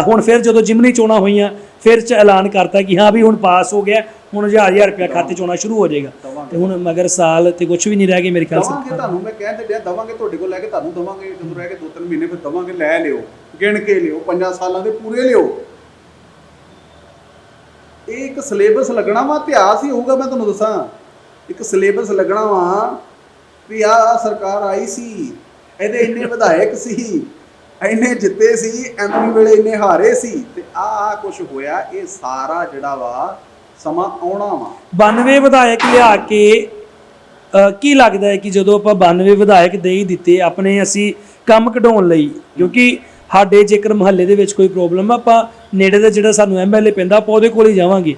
ਹੁਣ ਫਿਰ ਜਦੋਂ ਜਿਮਨੀ ਚੋਣਾਂ ਹੋਈਆਂ ਫਿਰ ਚ ਐਲਾਨ ਕਰਤਾ ਕਿ ਹਾਂ ਵੀ ਹੁਣ ਪਾਸ ਹੋ ਗਿਆ ਹੁਣ ਹਜ਼ਾਰ ਹਜ਼ਾਰ ਰੁਪਏ ਖਾਤੇ ਚ ਆਉਣਾ ਸ਼ੁਰੂ ਹੋ ਜਾਏਗਾ। ਤੇ ਹੁਣ ਮਗਰ ਸਾਲ ਤੇ ਕੁਝ ਵੀ ਨਹੀਂ ਰਹਿ ਗਏ ਮੇਰੇ ਖਿਆਲ ਦਵਾਂਗੇ ਤੁਹਾਨੂੰ ਮੈਂ ਕਹਿੰਦੇ ਡਿਆ ਦਵਾਂਗੇ ਤੁਹਾਡੇ ਕੋਲ ਲੈ ਕੇ ਤੁਹਾਨੂੰ ਦਵਾਂਗੇ ਜਦੋਂ ਰਹਿ ਕੇ 2-3 ਮਹੀਨੇ ਫਿਰ ਦਵਾਂਗੇ ਲੈ ਲਿਓ ਗਿਣ ਕੇ ਲਿਓ ਪੰਜਾਂ ਸਾਲਾਂ ਦੇ ਪੂਰੇ ਲਿਓ। ਇਹ ਇੱਕ ਸਿਲੇਬਸ ਲੱਗਣਾ ਵਾ ਇਤਿਹਾਸ ਹੀ ਹੋਊਗਾ ਮੈਂ ਤੁਹਾਨੂੰ ਦੱਸਾਂ। ਇੱਕ ਸਿਲੇਬਸ ਲੱਗਣਾ ਵਾ ਵੀ ਆ ਸਰਕਾਰ ਆਈ ਸੀ ਇਹਦੇ ਇੰਨੇ ਵਿਧਾਇਕ ਸੀ ਇੰਨੇ ਜਿੱਤੇ ਸੀ ਐਮਪੀ ਵੇਲੇ ਇੰਨੇ ਹਾਰੇ ਸੀ ਤੇ ਆ ਆ ਕੁਝ ਹੋਇਆ ਇਹ ਸਾਰਾ ਜਿਹੜਾ ਵਾ ਸਮਾਂ ਆਉਣਾ ਵਾ। 92 ਵਿਧਾਇਕ ਲਿਆ ਕੇ ਅਹ, ਕੀ ਲੱਗਦਾ ਹੈ ਕਿ ਜਦੋਂ ਆਪਾਂ 92 ਵਿਧਾਇਕ ਦੇ ਹੀ ਦਿੱਤੇ ਆਪਣੇ ਅਸੀਂ ਕੰਮ ਕਢਾਉਣ ਲਈ ਕਿਉਂਕਿ ਸਾਡੇ ਜੇਕਰ ਮਹੱਲੇ ਦੇ ਵਿੱਚ ਕੋਈ ਪ੍ਰੋਬਲਮ ਆ ਆਪਾਂ ਨੇੜੇ ਦਾ ਜਿਹੜਾ ਸਾਨੂੰ ਐਮਐਲਏ ਪੈਂਦਾ ਆਪਾਂ ਉਹਦੇ ਕੋਲ ਹੀ ਜਾਵਾਂਗੇ।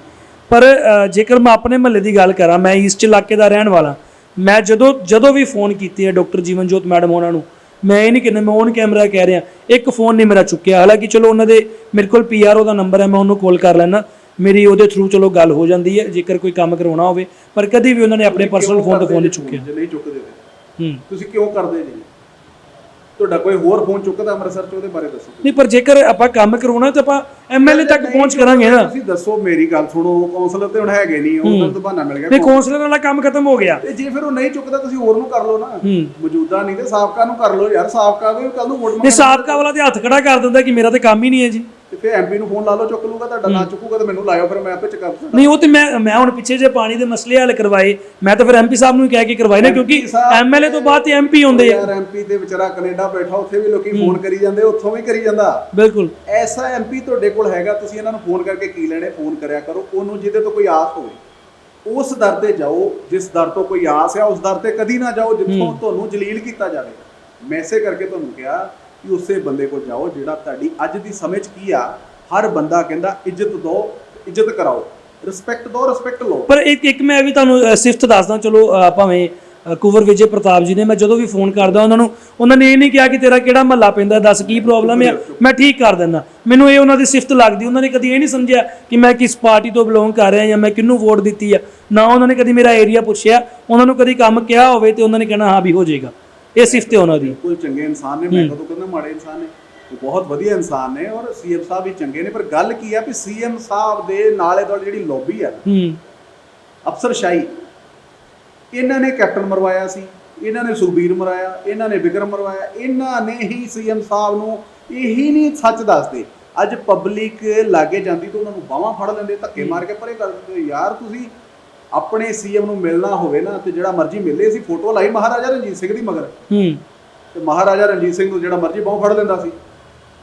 ਪਰ ਜੇਕਰ ਮੈਂ ਆਪਣੇ ਮਹੱਲੇ ਦੀ ਗੱਲ ਕਰਾਂ ਮੈਂ ਈਸਟ ਇਲਾਕੇ ਦਾ ਰਹਿਣ ਵਾਲਾ। ਮੈਂ ਜਦੋਂ ਜਦੋਂ ਵੀ ਫੋਨ ਕੀਤੇ ਹੈ ਡਾਕਟਰ ਜੀਵਨਜੋਤ ਮੈਡਮ ਉਹਨਾਂ ਨੂੰ ਮੈਂ ਇਹ ਨਹੀਂ ਕਹਿੰਦਾ ਮੈਂ ਔਨ ਕੈਮਰਾ ਕਹਿ ਰਿਹਾ ਇੱਕ ਫੋਨ ਨਹੀਂ ਮੇਰਾ ਚੁੱਕਿਆ। ਹਾਲਾਂਕਿ ਚਲੋ ਉਹਨਾਂ ਦੇ ਮੇਰੇ ਕੋਲ ਪੀਆਰਓ ਦਾ ਨੰਬਰ ਹੈ ਮੈਂ ਉਹਨੂੰ ਕਾਲ ਕਰ ਲੈਣਾ ਮੇਰੀ ਉਹਦੇ ਥਰੂ ਚਲੋ ਗੱਲ ਹੋ ਜਾਂਦੀ ਹੈ ਜੇਕਰ ਕੋਈ ਕੰਮ ਕਰਵਾਉਣਾ ਹੋਵੇ। ਪਰ ਕਦੀ ਵੀ ਉਹਨਾਂ ਨੇ ਆਪਣੇ ਪਰਸਨਲ ਫੋਨ ਤੋਂ ਫੋਨ ਨਹੀਂ ਚੁੱਕਿਆ। ਨਹੀਂ ਚੁੱਕਦੇ? ਹੂੰ। ਤੁਸੀਂ ਕਿਉਂ ਕਰਦੇ ਜੀ? ਤੁਹਾਡਾ ਕੋਈ ਹੋਰ ਫੋਨ ਚੁੱਕਦਾ ਅੰਮ੍ਰਿਤਸਰ ਚ ਉਹਦੇ ਬਾਰੇ ਦੱਸੋ ਨਹੀਂ ਪਰ ਜੇਕਰ ਆਪਾਂ ਕੰਮ ਕਰਾਉਣਾ ਤਾਂ ਆਪਾਂ ਐਮਐਲਏ ਤੱਕ ਪਹੁੰਚ ਕਰਾਂਗੇ ਨਾ। ਤੁਸੀਂ ਦੱਸੋ ਮੇਰੀ ਗੱਲ ਸੁਣੋ ਕੌਂਸਲਰ ਤੇ ਹੁਣ ਹੈਗੇ ਨਹੀਂ ਉਹਨਾਂ ਨੂੰ ਤਾਂ ਬਹਾਨਾ ਮਿਲ ਗਿਆ ਨਹੀਂ ਕੌਂਸਲਰ ਵਾਲਾ ਕੰਮ ਖਤਮ ਹੋ ਗਿਆ। ਤੇ ਜੇ ਫਿਰ ਉਹ ਨਹੀਂ ਚੁੱਕਦਾ ਤੁਸੀਂ ਹੋਰ ਨੂੰ ਕਰ ਲਓ ਨਾ। ਮੌਜੂਦਾ ਨਹੀਂ ਤੇ ਸਾਬਕਾ ਨੂੰ ਕਰ ਲਓ ਯਾਰ ਸਾਬਕਾ ਵੀ ਕੱਲ ਨੂੰ ਵੋਟ ਮੰਗਣ ਸਾਬਕਾ ਵਾਲਾ ਤੇ ਹੱਥ ਖੜਾ ਕਰ ਦਿੰਦਾ ਕਿ ਮੇਰਾ ਤੇ ਕੰਮ ਹੀ ਨਹੀਂ ਹੈ ਜੀ। ਤੇ ਫਿਰ ਐਮਪੀ ਨੂੰ ਫੋਨ ਲਾ ਲਓ ਚੁੱਕ ਲੂਗਾ ਤੁਹਾਡਾ ਨਾ ਚੁੱਕੂਗਾ ਤੇ ਮੈਨੂੰ ਲਾਇਓ ਫਿਰ ਮੈਂ ਆਪੇ ਚ ਕਰ ਦੂੰਗਾ ਨਹੀਂ ਉਹ ਤੇ ਮੈਂ ਮੈਂ ਹੁਣ ਪਿੱਛੇ ਜੇ ਪਾਣੀ ਦੇ ਮਸਲੇ ਹੱਲ ਕਰਵਾਏ ਮੈਂ ਤਾਂ ਫਿਰ ਐਮਪੀ ਸਾਹਿਬ ਨੂੰ ਕਹਿ ਕੇ ਕਰਵਾਏ ਨਾ ਕਿਉਂਕਿ ਐਮਐਲਏ ਤੋਂ ਬਾਅਦ ਤੇ ਐਮਪੀ ਹੁੰਦੇ ਆ। ਯਾਰ ਐਮਪੀ ਤੇ ਵਿਚਾਰਾ ਕੈਨੇਡਾ ਬੈਠਾ ਉੱਥੇ ਵੀ ਲੋਕੀ ਫੋਨ ਕਰੀ ਜਾਂਦੇ ਉੱਥੋਂ ਵੀ ਕਰੀ ਜਾਂਦਾ। ਬਿਲਕੁਲ। ਐਸਾ ਐਮਪੀ ਤੁਹਾਡੇ ਕੋਲ ਹੈਗਾ ਤੁਸੀਂ ਇਹਨਾਂ ਨੂੰ ਫੋਨ ਕਰਕੇ ਕੀ ਲੈਣੇ ਫੋਨ ਕਰਿਆ ਕਰੋ ਉਹਨੂੰ ਜਿਹਦੇ ਤੋਂ ਕੋਈ ਆਸ ਹੋਵੇ। ਉਸ ਦਰ ਤੇ ਜਾਓ ਜਿਸ ਦਰ ਤੋਂ ਕੋਈ ਆਸ ਹੈ ਉਸ ਦਰ ਤੇ ਕਦੀ ਨਾ ਜਾਓ ਜਿੱਥੋਂ ਤੁਹਾਨੂੰ ਜਲੀਲ ਕੀਤਾ ਜਾਵੇ ਮੈਂ ਇਸੇ ਕਰਕੇ ਤੁਹਾਨੂੰ ਕਿਹਾ ਕਿ ਉਸੇ ਬੰਦੇ ਕੋਲ ਜਾਓ ਜਿਹੜਾ ਤੁਹਾਡੀ ਅੱਜ ਦੀ ਸਮਝ ਕੀ ਆ ਹਰ ਬੰਦਾ ਕਹਿੰਦਾ ਇੱਜ਼ਤ ਦਿਓ ਇੱਜ਼ਤ ਕਰਾਓ। ਰਿਸਪੈਕਟ ਦਿਓ ਰਿਸਪੈਕਟ ਲਓ। ਪਰ ਇੱਕ ਇੱਕ ਮੈਂ ਵੀ ਤੁਹਾਨੂੰ ਸਿਫਤ ਦੱਸਦਾ ਚਲੋ ਭਾਵੇਂ ਕੁੰਵਰ ਵਿਜੇ ਪ੍ਰਤਾਪ ਜੀ ਨੇ ਮੈਂ ਜਦੋਂ ਵੀ ਫੋਨ ਕਰਦਾ ਉਹਨਾਂ ਨੂੰ ਉਹਨਾਂ ਨੇ ਇਹ ਨਹੀਂ ਕਿਹਾ ਕਿ ਤੇਰਾ ਕਿਹੜਾ ਮਹੱਲਾ ਪੈਂਦਾ ਦੱਸ ਕੀ ਪ੍ਰੋਬਲਮ ਹੈ ਮੈਂ ਠੀਕ ਕਰ ਦਿੰਦਾ। ਮੈਨੂੰ ਇਹ ਉਹਨਾਂ ਦੀ ਸਿਫਤ ਲੱਗਦੀ ਉਹਨਾਂ ਨੇ ਕਦੀ ਇਹ ਨਹੀਂ ਸਮਝਿਆ ਕਿ ਮੈਂ ਕਿਸ ਪਾਰਟੀ ਤੋਂ ਬਿਲੋਂਗ ਕਰ ਰਿਹਾ ਜਾਂ ਮੈਂ ਕਿਹਨੂੰ ਵੋਟ ਦਿੱਤੀ ਆ। ਨਾ ਉਹਨਾਂ ਨੇ ਕਦੀ ਮੇਰਾ ਏਰੀਆ ਪੁੱਛਿਆ ਉਹਨਾਂ ਨੂੰ ਕਦੀ ਕੰਮ ਕਿਹਾ ਹੋਵੇ ਤੇ ਉਹਨਾਂ ਨੇ ਕਹਿਣਾ ਹਾਂ ਵੀ ਹੋ ਜਾਏਗਾ। ਇਹ ਸਿਫਤ ਹੈ ਉਹਨਾਂ ਦੀ। ਬਿਲਕੁਲ ਚੰਗੇ ਇਨਸਾਨ ਨੇ ਮੈਂ ਕਦੋਂ ਕਹਿੰਦਾ ਮਾੜੇ ਇਨਸਾਨ ਨੇ। ਉਹ ਬਹੁਤ ਵਧੀਆ ਇਨਸਾਨ ਨੇ ਔਰ ਸੀਐਮ ਸਾਹਿਬ ਵੀ ਚੰਗੇ ਨੇ ਪਰ ਗੱਲ ਕੀ ਆ ਵੀ ਸੀਐਮ ਸਾਹਿਬ ਦੇ ਨਾਲੇ ਦੁਆਲੇ ਜਿਹੜੀ ਲੌਬੀ ਆ ਹੂੰ। ਅਫਸਰਸ਼ਾਹੀ ਇਹਨਾਂ ਨੇ ਕੈਪਟਨ ਮਰਵਾਇਆ ਸੀ ਇਹਨਾਂ ਨੇ ਸੁਖਬੀਰ ਮਰਵਾਇਆ ਇਹਨਾਂ ਨੇ ਵਿਕਰਮ ਮਰਵਾਇਆ ਇਹਨਾਂ ਨੇ ਹੀ ਸੀਐਮ ਸਾਹਿਬ ਨੂੰ ਇਹੀ ਨਹੀਂ ਸੱਚ ਦੱਸਦੇ। ਅੱਜ ਪਬਲਿਕ ਲਾਗੇ ਜਾਂਦੀ ਤਾਂ ਉਹਨਾਂ ਨੂੰ ਬਾਹਾਂ ਫੜ ਲੈਂਦੇ ਧੱਕੇ ਮਾਰ ਕੇ ਪਰੇ ਕਰ ਦਿੰਦੇ ਯਾਰ ਤੁਸੀਂ ਆਪਣੇ ਸੀਐਮ ਨੂੰ ਮਿਲਣਾ ਹੋਵੇ ਨਾ ਤੇ ਜਿਹੜਾ ਮਰਜ਼ੀ ਮਿਲੇ ਸੀ ਫੋਟੋ ਲਾਈ ਮਹਾਰਾਜਾ ਰਣਜੀਤ ਸਿੰਘ ਦੀ ਮਗਰ। ਹੂੰ। ਤੇ ਮਹਾਰਾਜਾ ਰਣਜੀਤ ਸਿੰਘ ਨੂੰ ਜਿਹੜਾ ਮਰਜ਼ੀ ਬਾਹ ਫੜ ਲੈਂਦਾ ਸੀ।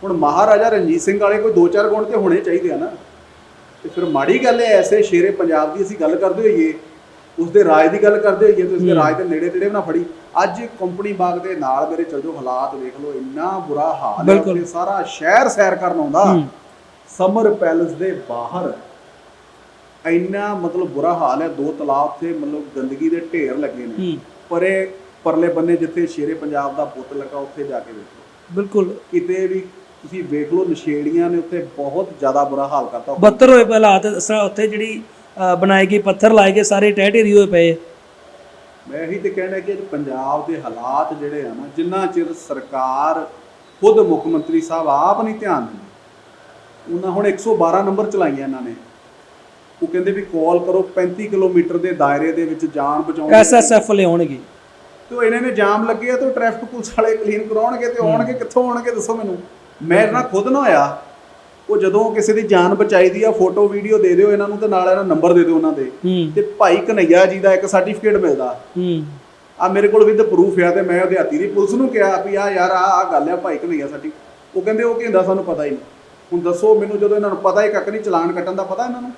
ਹੁਣ ਮਹਾਰਾਜਾ ਰਣਜੀਤ ਸਿੰਘ ਵਾਲੇ ਕੋਈ ਦੋ ਚਾਰ ਗੁਣ ਤੇ ਹੋਣੇ ਚਾਹੀਦੇ ਆ ਨਾ। ਤੇ ਫਿਰ ਮਾੜੀ ਗੱਲ ਹੈ ਐਸੇ ਸ਼ੇਰੇ ਪੰਜਾਬ ਦੀ ਅਸੀਂ ਗੱਲ ਕਰਦੇ ਹੋਈਏ ਉਸ ਦੇ ਰਾਜ ਦੀ ਗੱਲ ਕਰਦੇ ਹੋਈਏ ਤੇ ਉਸ ਦੇ ਰਾਜ ਦੇ ਨੇੜੇ ਤੇੜੇ ਵੀ ਨਾ ਫੜੀ। ਅੱਜ ਕੰਪਨੀ ਬਾਗ ਦੇ ਨਾਲ ਮੇਰੇ ਚਲ ਜੋ ਹਾਲਾਤ ਵੇਖ ਲਓ ਇੰਨਾ ਬੁਰਾ ਹਾਲ ਹੈ। ਉੱਥੇ ਸਾਰਾ ਸ਼ਹਿਰ ਸੈਰ ਕਰਨ ਆਉਂਦਾ। ਸਮਰ ਪੈਲਸ ਦੇ ਬਾਹਰ ਇੰਨਾ ਮਤਲਬ ਬੁਰਾ ਹਾਲ ਹੈ ਦੋ ਤਲਾਬ ਉੱਥੇ ਮਤਲਬ ਗੰਦਗੀ ਦੇ ਢੇਰ ਲੱਗੇ ਨੇ। ਹੂੰ। ਪਰੇ ਪਰਲੇ ਬੰਨੇ ਜਿੱਥੇ ਸ਼ੇਰੇ ਪੰਜਾਬ ਦਾ ਪੁੱਤ ਲੱਗਾ ਉੱਥੇ ਜਾ ਕੇ ਵੇਖੋ। ਬਿਲਕੁਲ। ਕਿਤੇ ਵੀ ਤੁਸੀਂ ਵੇਖ ਲਓ ਨਸ਼ੇੜੀਆਂ ਨੇ ਉੱਥੇ ਬਹੁਤ ਜ਼ਿਆਦਾ ਬੁਰਾ ਹਾਲ ਕਰਤਾ। ਬੱਤਰ ਹੋਏ ਹਾਲਾਤ ਉੱਥੇ ਜਿਹੜੀ ਬਣਾਏ ਗਏ ਪੱਥਰ ਲਾਏ ਗਏ ਸਾਰੇ ਟਹਿ ਢੇਰੀ ਹੋਏ ਪਏ। ਮੈਂ ਇਹੀ ਤੇ ਕਹਿਣਾ ਕਿ ਪੰਜਾਬ ਦੇ ਹਾਲਾਤ ਜਿਹੜੇ ਆ ਨਾ ਜਿੰਨਾ ਚਿਰ ਸਰਕਾਰ ਖੁਦ ਮੁੱਖ ਮੰਤਰੀ ਸਾਹਿਬ ਆਪ ਨਹੀਂ ਧਿਆਨ ਦਿੰਦੇ ਉਹਨਾਂ ਹੁਣ 112 ਨੰਬਰ ਚਲਾਈਆਂ ਇਹਨਾਂ ਨੇ। ਉਹ ਕਹਿੰਦੇ ਵੀ ਕਾਲ ਕਰੋ 35 ਕਿਲੋਮੀਟਰ ਦੇ ਦਾਇਰੇ ਦੇ ਵਿੱਚ ਜਾਨ ਬਚਾਉਣ ਲਈ। ਐਸਐਸਐਫ ਲਿਆਉਣਗੇ ਤੇ ਉਹ ਇਹਨਾਂ ਨੇ ਜਾਮ ਲੱਗੇ ਆ ਤੇ ਟ੍ਰੈਫਿਕ ਪੁਲਿਸ ਵਾਲੇ ਕਲੀਨ ਕਰਾਉਣਗੇ ਤੇ ਆਉਣਗੇ ਕਿੱਥੋਂ ਆਉਣਗੇ ਦੱਸੋ ਮੈਨੂੰ? ਮੇਰੇ ਨਾਲ ਖੁਦ ਨਾ ਹੋਇਆ। ਉਹ ਜਦੋਂ ਕਿਸੇ ਦੀ ਜਾਨ ਬਚਾਈਦੀ ਆ ਫੋਟੋ ਵੀਡੀਓ ਦੇ ਦਿਓ ਇਹਨਾਂ ਨੂੰ ਤੇ ਨਾਲ ਇਹਨਾਂ ਨੰਬਰ ਦੇ ਦਿਓ ਉਹਨਾਂ ਦੇ। ਤੇ ਭਾਈ ਕਨਈਆ ਜੀ ਦਾ ਇੱਕ ਸਰਟੀਫਿਕੇਟ ਮਿਲਦਾ। ਹੂੰ। ਆ ਮੇਰੇ ਕੋਲ ਵਿਦ ਪ੍ਰੂਫ ਆ ਤੇ ਮੈਂ ਉਹਦੇ ਹਾਤੀ ਦੀ ਪੁਲਿਸ ਨੂੰ ਕਿਹਾ ਵੀ ਆ ਯਾਰ ਆ ਆ ਗੱਲ ਆ ਭਾਈ ਕਨਈਆ ਸਾਡੀ। ਉਹ ਕਹਿੰਦੇ ਉਹ ਕੀ ਹੁੰਦਾ ਸਾਨੂੰ ਪਤਾ ਹੀ ਨਹੀਂ। ਹੁਣ ਦੱਸੋ ਮੈਨੂੰ ਜਦੋਂ ਇਹਨਾਂ ਨੂੰ ਪਤਾ ਹੀ ਕੱਖ ਨਹੀਂ ਚਲਾਨ ਕੱਟਣ ਦਾ ਪਤਾ ਇਹਨਾਂ ਨੂੰ?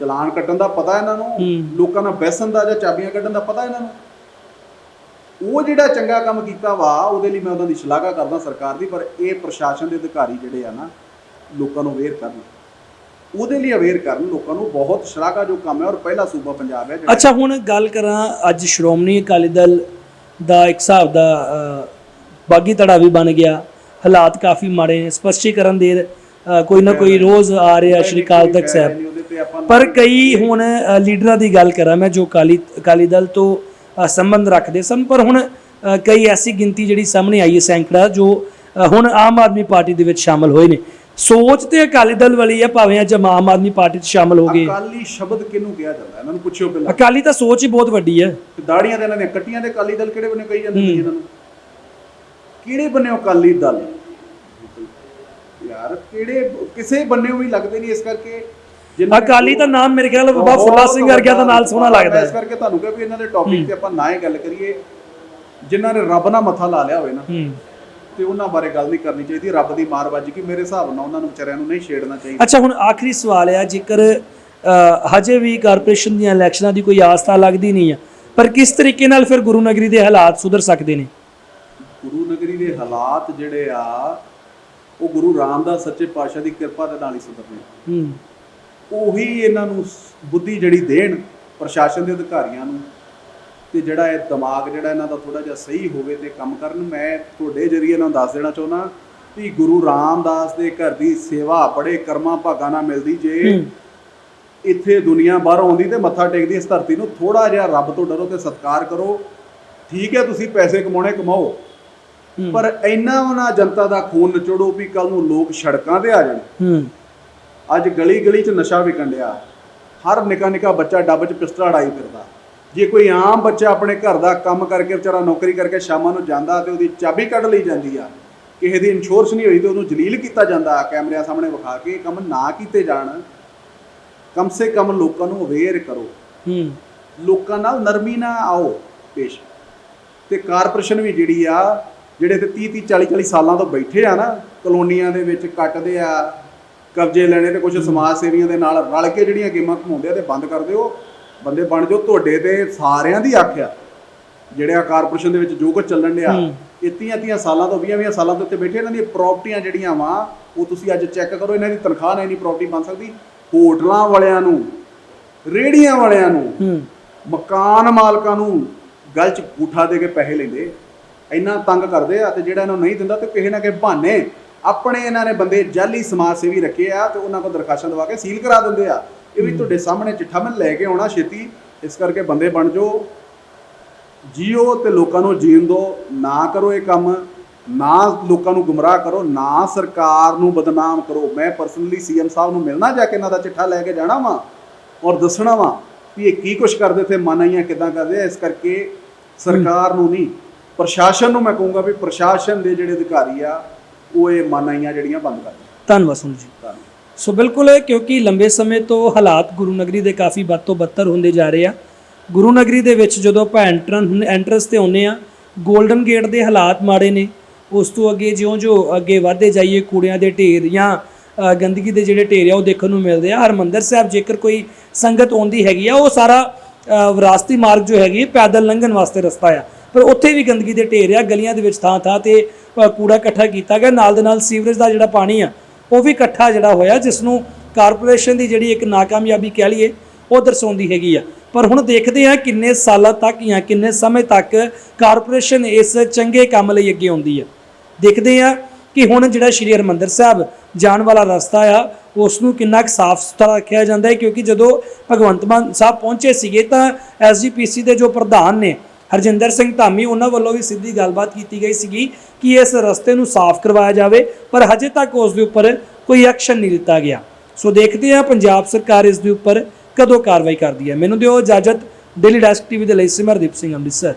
ਚਲਾਨ ਕੱਟਣ ਦਾ ਪਤਾ ਇਹਨਾਂ ਨੂੰ। ਲੋਕਾਂ ਨਾਲ ਬੈਸਣ ਦਾ ਜਾਂ ਚਾਬੀਆਂ ਕੱਢਣ ਦਾ ਪਤਾ ਇਹਨਾਂ ਨੂੰ। ਉਹ ਜਿਹੜਾ ਚੰਗਾ ਕੰਮ ਕੀਤਾ ਵਾ ਉਹਦੇ ਲਈ ਮੈਂ ਉਹਨਾਂ ਦੀ ਸ਼ਲਾਘਾ ਕਰਦਾ ਸਰਕਾਰ ਦੀ ਪਰ ਇਹ ਪ੍ਰਸ਼ਾਸਨ ਦੇ ਅਧਿਕਾਰੀ ਜਿਹੜੇ ਆ ਨਾ ਲੋਕਾਂ ਨੂੰ ਅਵੇਅਰ ਕਰਨ। ਉਹਦੇ ਲਈ ਅਵੇਅਰ ਕਰਨ ਲੋਕਾਂ ਨੂੰ ਬਹੁਤ ਸ਼ਲਾਘਾ ਜੋ ਕੰਮ ਹੈ ਔਰ ਪਹਿਲਾ ਸੂਬਾ ਪੰਜਾਬ ਹੈ ਅੱਛਾ ਹੁਣ ਗੱਲ ਕਰਾਂ ਅੱਜ ਸ਼੍ਰੋਮਣੀ ਅਕਾਲੀ ਦਲ ਦਾ ਇੱਕ ਹਿਸਾਬ ਦਾ ਬਾਗੀ ਧੜਾ ਵੀ ਬਣ ਗਿਆ। ਹਾਲਾਤ ਕਾਫੀ ਮਾੜੇ ਨੇ। ਸਪਸ਼ਟੀਕਰਨ ਦੇ ਕੋਈ ਨਾ ਕੋਈ ਰੋਜ਼ ਆ ਰਿਹਾ ਸ਼੍ਰੀ ਅਕਾਲ ਤਖਤ ਸਾਹਿਬ। ਤੇ ਆਪਾਂ ਪਰ ਕਈ ਹੁਣ ਅ, ਲੀਡਰਾਂ ਦੀ ਗੱਲ ਕਰਾਂ ਮੈਂ ਜੋ ਅਕਾਲੀ ਅਕਾਲੀ ਦਲ ਤੋਂ ਅ, ਸੰਬੰਧ ਰੱਖਦੇ ਸਨ ਪਰ ਹੁਣ ਅ, ਕਈ ਐਸੀ ਗਿਣਤੀ ਜਿਹੜੀ ਸਾਹਮਣੇ ਆਈ ਹੈ ਸੈਂਕੜਾ ਜੋ ਅ, ਹੁਣ ਆਮ ਆਦਮੀ ਪਾਰਟੀ ਦੇ ਵਿੱਚ ਸ਼ਾਮਲ ਹੋਏ ਨੇ। ਸੋਚ ਤੇ ਅਕਾਲੀ ਦਲ ਵਾਲੀ ਹੈ ਭਾਵੇਂ ਅੱਜ ਆਮ ਆਦਮੀ ਪਾਰਟੀ 'ਚ ਸ਼ਾਮਲ ਹੋ ਗਏ। ਅਕਾਲੀ ਸ਼ਬਦ ਕਿਹਨੂੰ ਕਿਹਾ ਜਾਂਦਾ? ਇਹਨਾਂ ਨੂੰ ਪੁੱਛਿਓ ਪਹਿਲਾਂ। ਅਕਾਲੀ ਤਾਂ ਸੋਚ ਹੀ ਬਹੁਤ ਵੱਡੀ ਹੈ। ਤੇ ਦਾੜੀਆਂ ਦੇ ਇਹਨਾਂ ਦੀਆਂ ਕੱਟੀਆਂ ਦੇ ਅਕਾਲੀ ਦਲ ਕਿਹੜੇ ਬੰਨੇ ਕਹੀ ਜਾਂਦੇ ਨੇ ਇਹਨਾਂ ਨੂੰ? ਕਿਹੜੇ ਬੰਨੇ ਅਕਾਲੀ ਦਲ? ਯਾਰ ਕਿਹੜੇ ਕਿਸੇ ਬੰਨੇ ਵੀ ਲੱਗਦੇ ਨਹੀਂ ਇਸ ਕਰਕੇ ਅਕਾਲੀ ਦਾ ਨਾਮ ਮੇਰੇ ਖਿਆਲ ਬਾਬਾ ਫੁੱਲਾ ਸਿੰਘ ਵਰਗਿਆਂ ਦਾ ਨਾਲ ਸੋਹਣਾ ਲੱਗਦਾ ਇਸ ਕਰਕੇ ਤੁਹਾਨੂੰ ਕਿਹਾ ਵੀ ਇਹਨਾਂ ਦੇ ਟੌਪਿਕ ਤੇ ਆਪਾਂ ਨਾ ਹੀ ਗੱਲ ਕਰੀਏ। ਜਿਨ੍ਹਾਂ ਨੇ ਰੱਬ ਨਾਲ ਮੱਥਾ ਲਾ ਲਿਆ ਹੋਵੇ ਨਾ ਤੇ ਉਹਨਾਂ ਬਾਰੇ ਗੱਲ ਨਹੀਂ ਕਰਨੀ ਚਾਹੀਦੀ। ਰੱਬ ਦੀ ਮਾਰ ਵੱਜ ਗਈ ਮੇਰੇ ਹਿਸਾਬ ਨਾਲ ਉਹਨਾਂ ਨੂੰ ਵਿਚਾਰਿਆਂ ਨੂੰ ਨਹੀਂ ਛੇੜਨਾ ਚਾਹੀਦਾ। ਅੱਛਾ ਹੁਣ ਆਖਰੀ ਸਵਾਲ ਹੈ ਜੇਕਰ ਹਜੇ ਵੀ ਕਾਰਪੋਰੇਸ਼ਨ ਦੀਆਂ ਇਲੈਕਸ਼ਨਾਂ ਦੀ ਕੋਈ ਆਸਤਾ ਲੱਗਦੀ ਨਹੀਂ ਹੈ ਪਰ ਕਿਸ ਤਰੀਕੇ ਨਾਲ ਫਿਰ ਗੁਰੂ ਨਗਰੀ ਦੇ ਹਾਲਾਤ ਸੁਧਰ ਸਕਦੇ ਨੇ? ਗੁਰੂ ਨਗਰੀ ਦੇ ਹਾਲਾਤ ਜਿਹੜੇ ਆ ਉਹ ਗੁਰੂ ਰਾਮਦਾਸ ਸੱਚੇ ਪਾਤਸ਼ਾਹ ਦੀ ਕਿਰਪਾ ਦੇ ਨਾਲ ਹੀ ਸੁਧਰਨੇ ਹੂੰ। ਉਹੀ ਇਹਨਾਂ ਨੂੰ ਬੁੱਧੀ ਜਿਹੜੀ ਦੇਣ ਪ੍ਰਸ਼ਾਸਨ ਦੇ ਅਧਿਕਾਰੀਆਂ ਨੂੰ ਤੇ ਜਿਹੜਾ ਇਹ ਦਿਮਾਗ ਜਿਹੜਾ ਇਹਨਾਂ ਦਾ ਥੋੜਾ ਜਿਹਾ ਸਹੀ ਹੋਵੇ ਤੇ ਕੰਮ ਕਰਨ ਮੈਂ ਤੁਹਾਡੇ ਜਰੀਏ ਨਾਲ ਦੱਸ ਦੇਣਾ ਚਾਹੁੰਦਾ ਵੀ ਗੁਰੂ ਰਾਮਦਾਸ ਦੇ ਘਰ ਦੀ ਸੇਵਾ ਬੜੇ ਕਰਮਾਂ ਭਾਗਾਂ ਨਾਲ ਮਿਲਦੀ ਜੇ ਇੱਥੇ ਦੁਨੀਆ ਬਾਹਰੋਂ ਆਉਂਦੀ ਤੇ ਮੱਥਾ ਟੇਕਦੀ ਇਸ ਧਰਤੀ ਨੂੰ ਥੋੜਾ ਜਿਹਾ ਰੱਬ ਤੋਂ ਡਰੋ ਤੇ ਸਤਿਕਾਰ ਕਰੋ। ਠੀਕ ਹੈ ਤੁਸੀਂ ਪੈਸੇ ਕਮਾਉਣੇ ਕਮਾਓ। ਪਰ ਇੰਨਾ ਉਹਨਾਂ ਜਨਤਾ ਦਾ ਖੂਨ ਨਿਚੋੜੋ ਵੀ ਕੱਲ ਨੂੰ ਲੋਕ ਸੜਕਾਂ ਤੇ ਆ ਜਾਣ। ਹੂੰ। ਅੱਜ ਗਲੀ ਗਲੀ 'ਚ ਨਸ਼ਾ ਵਿਕਣ ਡਿਆ। ਹਰ ਨਿੱਕਾ ਨਿੱਕਾ ਬੱਚਾ ਡੱਬ 'ਚ ਪਿਸਟਲ ਅੜਾਈ ਫਿਰਦਾ। ਜੇ ਕੋਈ ਆਮ ਬੱਚਾ ਆਪਣੇ ਘਰ ਦਾ ਕੰਮ ਕਰਕੇ ਵਿਚਾਰਾ ਨੌਕਰੀ ਕਰਕੇ ਸ਼ਾਮਾਂ ਨੂੰ ਜਾਂਦਾ ਤੇ ਉਹਦੀ ਚਾਬੀ ਕੱਢ ਲਈ ਜਾਂਦੀ ਆ ਕਿਸੇ ਦੀ ਇੰਸ਼ੋਰੈਂਸ ਨਹੀਂ ਹੋਈ ਤੇ ਉਹਨੂੰ ਜਲੀਲ ਕੀਤਾ ਜਾਂਦਾ ਕੈਮਰਿਆਂ ਸਾਹਮਣੇ ਵਿਖਾ ਕੇ ਕੰਮ ਨਾ ਕੀਤੇ ਜਾਣ ਕਮ ਸੇ ਕਮ ਲੋਕਾਂ ਨੂੰ ਅਵੇਅਰ ਕਰੋ। ਹੂੰ। ਲੋਕਾਂ ਨਾਲ ਨਰਮੀ ਨਾਲ ਆਓ ਪੇਸ਼। ਤੇ ਕਾਰਪੋਰੇਸ਼ਨ ਵੀ ਜਿਹੜੀ ਆ ਜਿਹੜੇ ਤੇ 30 30 40 40 ਸਾਲਾਂ ਤੋਂ ਬੈਠੇ ਆ ਨਾ ਕਲੋਨੀਆਂ ਦੇ ਵਿੱਚ ਕੱਟਦੇ ਆ ਕਬਜ਼ੇ ਲੈਣੇ ਤੇ ਕੁਝ ਸਮਾਜ ਸੇਵੀਆਂ ਦੇ ਨਾਲ ਰਲ ਕੇ ਜਿਹੜੀਆਂ ਗੇਮਾਂ ਘਮਾਉਂਦੇ ਆ ਤੇ ਬੰਦ ਕਰ ਦਿਓ। ਬੰਦੇ ਬਣ ਜਾਓ। ਤੁਹਾਡੇ ਤੇ ਸਾਰਿਆਂ ਦੀ ਅੱਖ ਆ ਜਿਹੜੇ ਆ ਕਾਰਪੋਰੇਸ਼ਨ ਦੇ ਵਿੱਚ ਜੋ ਕੁਝ ਚੱਲਣ ਡਿਆ 30 30 ਸਾਲਾਂ ਤੋਂ 20 20 ਸਾਲਾਂ ਤੋਂ ਉੱਤੇ ਬੈਠੇ ਇਹਨਾਂ ਦੀਆਂ ਪ੍ਰਾਪਰਟੀਆਂ ਜਿਹੜੀਆਂ ਵਾ ਉਹ ਤੁਸੀਂ ਅੱਜ ਚੈੱਕ ਕਰੋ ਇਹਨਾਂ ਦੀ ਤਨਖਾਹ ਨਾਲ ਇੰਨੀ ਪ੍ਰਾਪਰਟੀ ਬਣ ਸਕਦੀ। ਹੋਟਲਾਂ ਵਾਲਿਆਂ ਨੂੰ ਰੇੜੀਆਂ ਵਾਲਿਆਂ ਨੂੰ ਮਕਾਨ ਮਾਲਕਾਂ ਨੂੰ ਗਲ ਚ ਗੂਠਾ ਦੇ ਕੇ ਪੈਸੇ ਲੈਂਦੇ। ਇੰਨਾ ਤੰਗ ਕਰਦੇ ਆ ਤੇ ਜਿਹੜਾ ਇਹਨਾਂ ਨੂੰ ਨਹੀਂ ਦਿੰਦਾ ਤੇ ਕਿਸੇ ਨਾ ਕਿਸੇ ਬਹਾਨੇ ਆਪਣੇ ਇਹਨਾਂ ਨੇ ਬੰਦੇ ਜਾਲੀ ਸਮਾਜ ਸੇਵੀ ਰੱਖੇ ਆ ਤੇ ਉਹਨਾਂ ਕੋਲ ਦਰਖਾਸਤਾਂ ਦਵਾ ਕੇ ਸੀਲ ਕਰਾ ਦਿੰਦੇ ਆ। ਇਹ ਵੀ ਤੁਹਾਡੇ ਸਾਹਮਣੇ ਚਿੱਠਾ ਮੈਂ ਲੈ ਕੇ ਆਉਣਾ ਛੇਤੀ। ਇਸ ਕਰਕੇ ਬੰਦੇ ਬਣ ਜਾਓ। ਜੀਓ ਤੇ ਲੋਕਾਂ ਨੂੰ ਜੀਣ ਦਿਓ ਨਾ ਕਰੋ ਇਹ ਕੰਮ। ਨਾ ਲੋਕਾਂ ਨੂੰ ਗੁੰਮਰਾਹ ਕਰੋ। ਨਾ ਸਰਕਾਰ ਨੂੰ ਬਦਨਾਮ ਕਰੋ। ਮੈਂ ਪਰਸਨਲੀ ਸੀਐਮ ਸਾਹਿਬ ਨੂੰ ਮਿਲਣਾ ਜਾ ਕੇ ਇਹਨਾਂ ਦਾ ਚਿੱਠਾ ਲੈ ਕੇ ਜਾਣਾ ਵਾਂ ਔਰ ਦੱਸਣਾ ਵਾਂ ਵੀ ਇਹ ਕੀ ਕੁਛ ਕਰਦੇ ਤੇ ਮਾਨਾਈਆਂ ਕਿਦਾਂ ਕਰਦੇ ਇਸ ਕਰਕੇ ਸਰਕਾਰ ਨੂੰ ਨਹੀਂ ਪ੍ਰਸ਼ਾਸਨ ਨੂੰ ਮੈਂ ਕਹੂੰਗਾ ਵੀ ਪ੍ਰਸ਼ਾਸਨ ਦੇ ਜਿਹੜੇ ਅਧਿਕਾਰੀ ਆ ਉਹ ਇਹ ਮਾਨਾਈਆਂ ਜਿਹੜੀਆਂ ਬੰਦ ਕਰ ਧੰਨਵਾਦ ਸੁਣ ਜੀ। ਧੰਨਵਾਦ। ਸੋ ਬਿਲਕੁਲ ਕਿਉਂਕਿ ਲੰਬੇ ਸਮੇਂ ਤੋਂ ਹਾਲਾਤ ਗੁਰੂ ਨਗਰੀ ਦੇ ਕਾਫੀ ਬਦ ਤੋਂ ਬੱਤਰ ਹੁੰਦੇ ਜਾ ਰਹੇ ਆ। ਗੁਰੂ ਨਗਰੀ ਦੇ ਵਿੱਚ ਜਦੋਂ ਆਪਾਂ ਐਂਟਰਨ ਐਂਟਰੈਂਸ ਤੇ ਆਉਂਦੇ ਆ 골ਡਨ ਗੇਟ ਦੇ ਹਾਲਾਤ ਮਾੜੇ ਨੇ। ਉਸ ਤੋਂ ਅੱਗੇ ਜਿਉਂ-ਜਿਉਂ ਅੱਗੇ ਵਧਦੇ ਜਾਈਏ ਕੂੜਿਆਂ ਦੇ ਢੇਰ ਜਾਂ ਅ, ਗੰਦਗੀ ਦੇ ਜਿਹੜੇ ਢੇਰ ਆ ਉਹ ਦੇਖਣ ਨੂੰ ਮਿਲਦੇ ਆ। ਹਰਮੰਦਰ ਸਾਹਿਬ ਜੇਕਰ ਕੋਈ ਸੰਗਤ ਆਉਂਦੀ ਹੈਗੀ ਆ ਉਹ ਸਾਰਾ ਅ, ਵਿਰਾਸਤੀ ਮਾਰਗ ਜੋ ਹੈਗੀ ਹੈ, ਪੈਦਲ ਲੰਘਣ ਵਾਸਤੇ ਰਸਤਾ ਆ। ਪਰ ਉੱਥੇ ਵੀ ਗੰਦਗੀ ਦੇ ਢੇਰ ਆ, ਗਲੀਆਂ ਦੇ ਵਿੱਚ ਥਾਂ-ਥਾਂ ਤੇ ਕੂੜਾ ਇਕੱਠਾ ਕੀਤਾ ਗਿਆ। ਨਾਲ ਦੇ ਨਾਲ ਸੀਵਰੇਜ ਦਾ ਜਿਹੜਾ ਪਾਣੀ ਆ, ਉਹ ਵੀ ਇਕੱਠਾ ਜਿਹੜਾ ਹੋਇਆ, ਜਿਸ ਨੂੰ ਕਾਰਪੋਰੇਸ਼ਨ ਦੀ ਜਿਹੜੀ ਇੱਕ ਨਾਕਾਮਯਾਬੀ ਕਹਿ ਲਈਏ, ਉਹ ਦਰਸਾਉਂਦੀ ਹੈਗੀ ਆ। ਪਰ ਹੁਣ ਦੇਖਦੇ ਆ ਕਿੰਨੇ ਸਾਲਾਂ ਤੱਕ ਜਾਂ ਕਿੰਨੇ ਸਮੇਂ ਤੱਕ ਕਾਰਪੋਰੇਸ਼ਨ ਇਸ ਚੰਗੇ ਕੰਮ ਲਈ ਅੱਗੇ ਆਉਂਦੀ ਆ। ਦੇਖਦੇ ਆ ਕਿ ਹੁਣ ਜਿਹੜਾ ਸ਼੍ਰੀ ਹਰਮੰਦਰ ਸਾਹਿਬ ਜਾਣ ਵਾਲਾ ਰਸਤਾ ਆ, ਉਸ ਨੂੰ ਕਿੰਨਾ ਕੁ ਸਾਫ਼ ਸੁਥਰਾ ਰੱਖਿਆ ਜਾਂਦਾ ਹੈ, ਕਿਉਂਕਿ ਜਦੋਂ ਭਗਵੰਤ ਮਾਨ ਸਾਹਿਬ ਪਹੁੰਚੇ ਸੀਗੇ ਤਾਂ ਐਸਜੀਪੀਸੀ ਦੇ ਜੋ ਪ੍ਰਧਾਨ ਨੇ ਹਰਜਿੰਦਰ ਸਿੰਘ ਧਾਮੀ ਉਹਨਾਂ ਵੱਲੋਂ ਵੀ ਸਿੱਧੀ ਗੱਲਬਾਤ ਕੀਤੀ ਗਈ ਸੀਗੀ ਕਿ ਇਸ ਰਸਤੇ ਨੂੰ ਸਾਫ਼ ਕਰਵਾਇਆ ਜਾਵੇ, ਪਰ ਹਜੇ ਤੱਕ ਉਸ ਦੇ ਉੱਪਰ ਕੋਈ ਐਕਸ਼ਨ ਨਹੀਂ ਲਿੱਤਾ ਗਿਆ। ਸੋ ਦੇਖਦੇ ਹਾਂ, ਪੰਜਾਬ ਸਰਕਾਰ ਇਸ ਦੇ ਉੱਪਰ ਕਦੋਂ ਕਾਰਵਾਈ ਕਰਦੀ ਹੈ। ਮੈਨੂੰ ਦਿਓ ਇਜਾਜ਼ਤ। ਡੇਲੀ ਡੈਸਕ ਟੀਵੀ ਦੇ ਲਈ ਸਿਮਰਦੀਪ ਸਿੰਘ ਅੰਮ੍ਰਿਤਸਰ।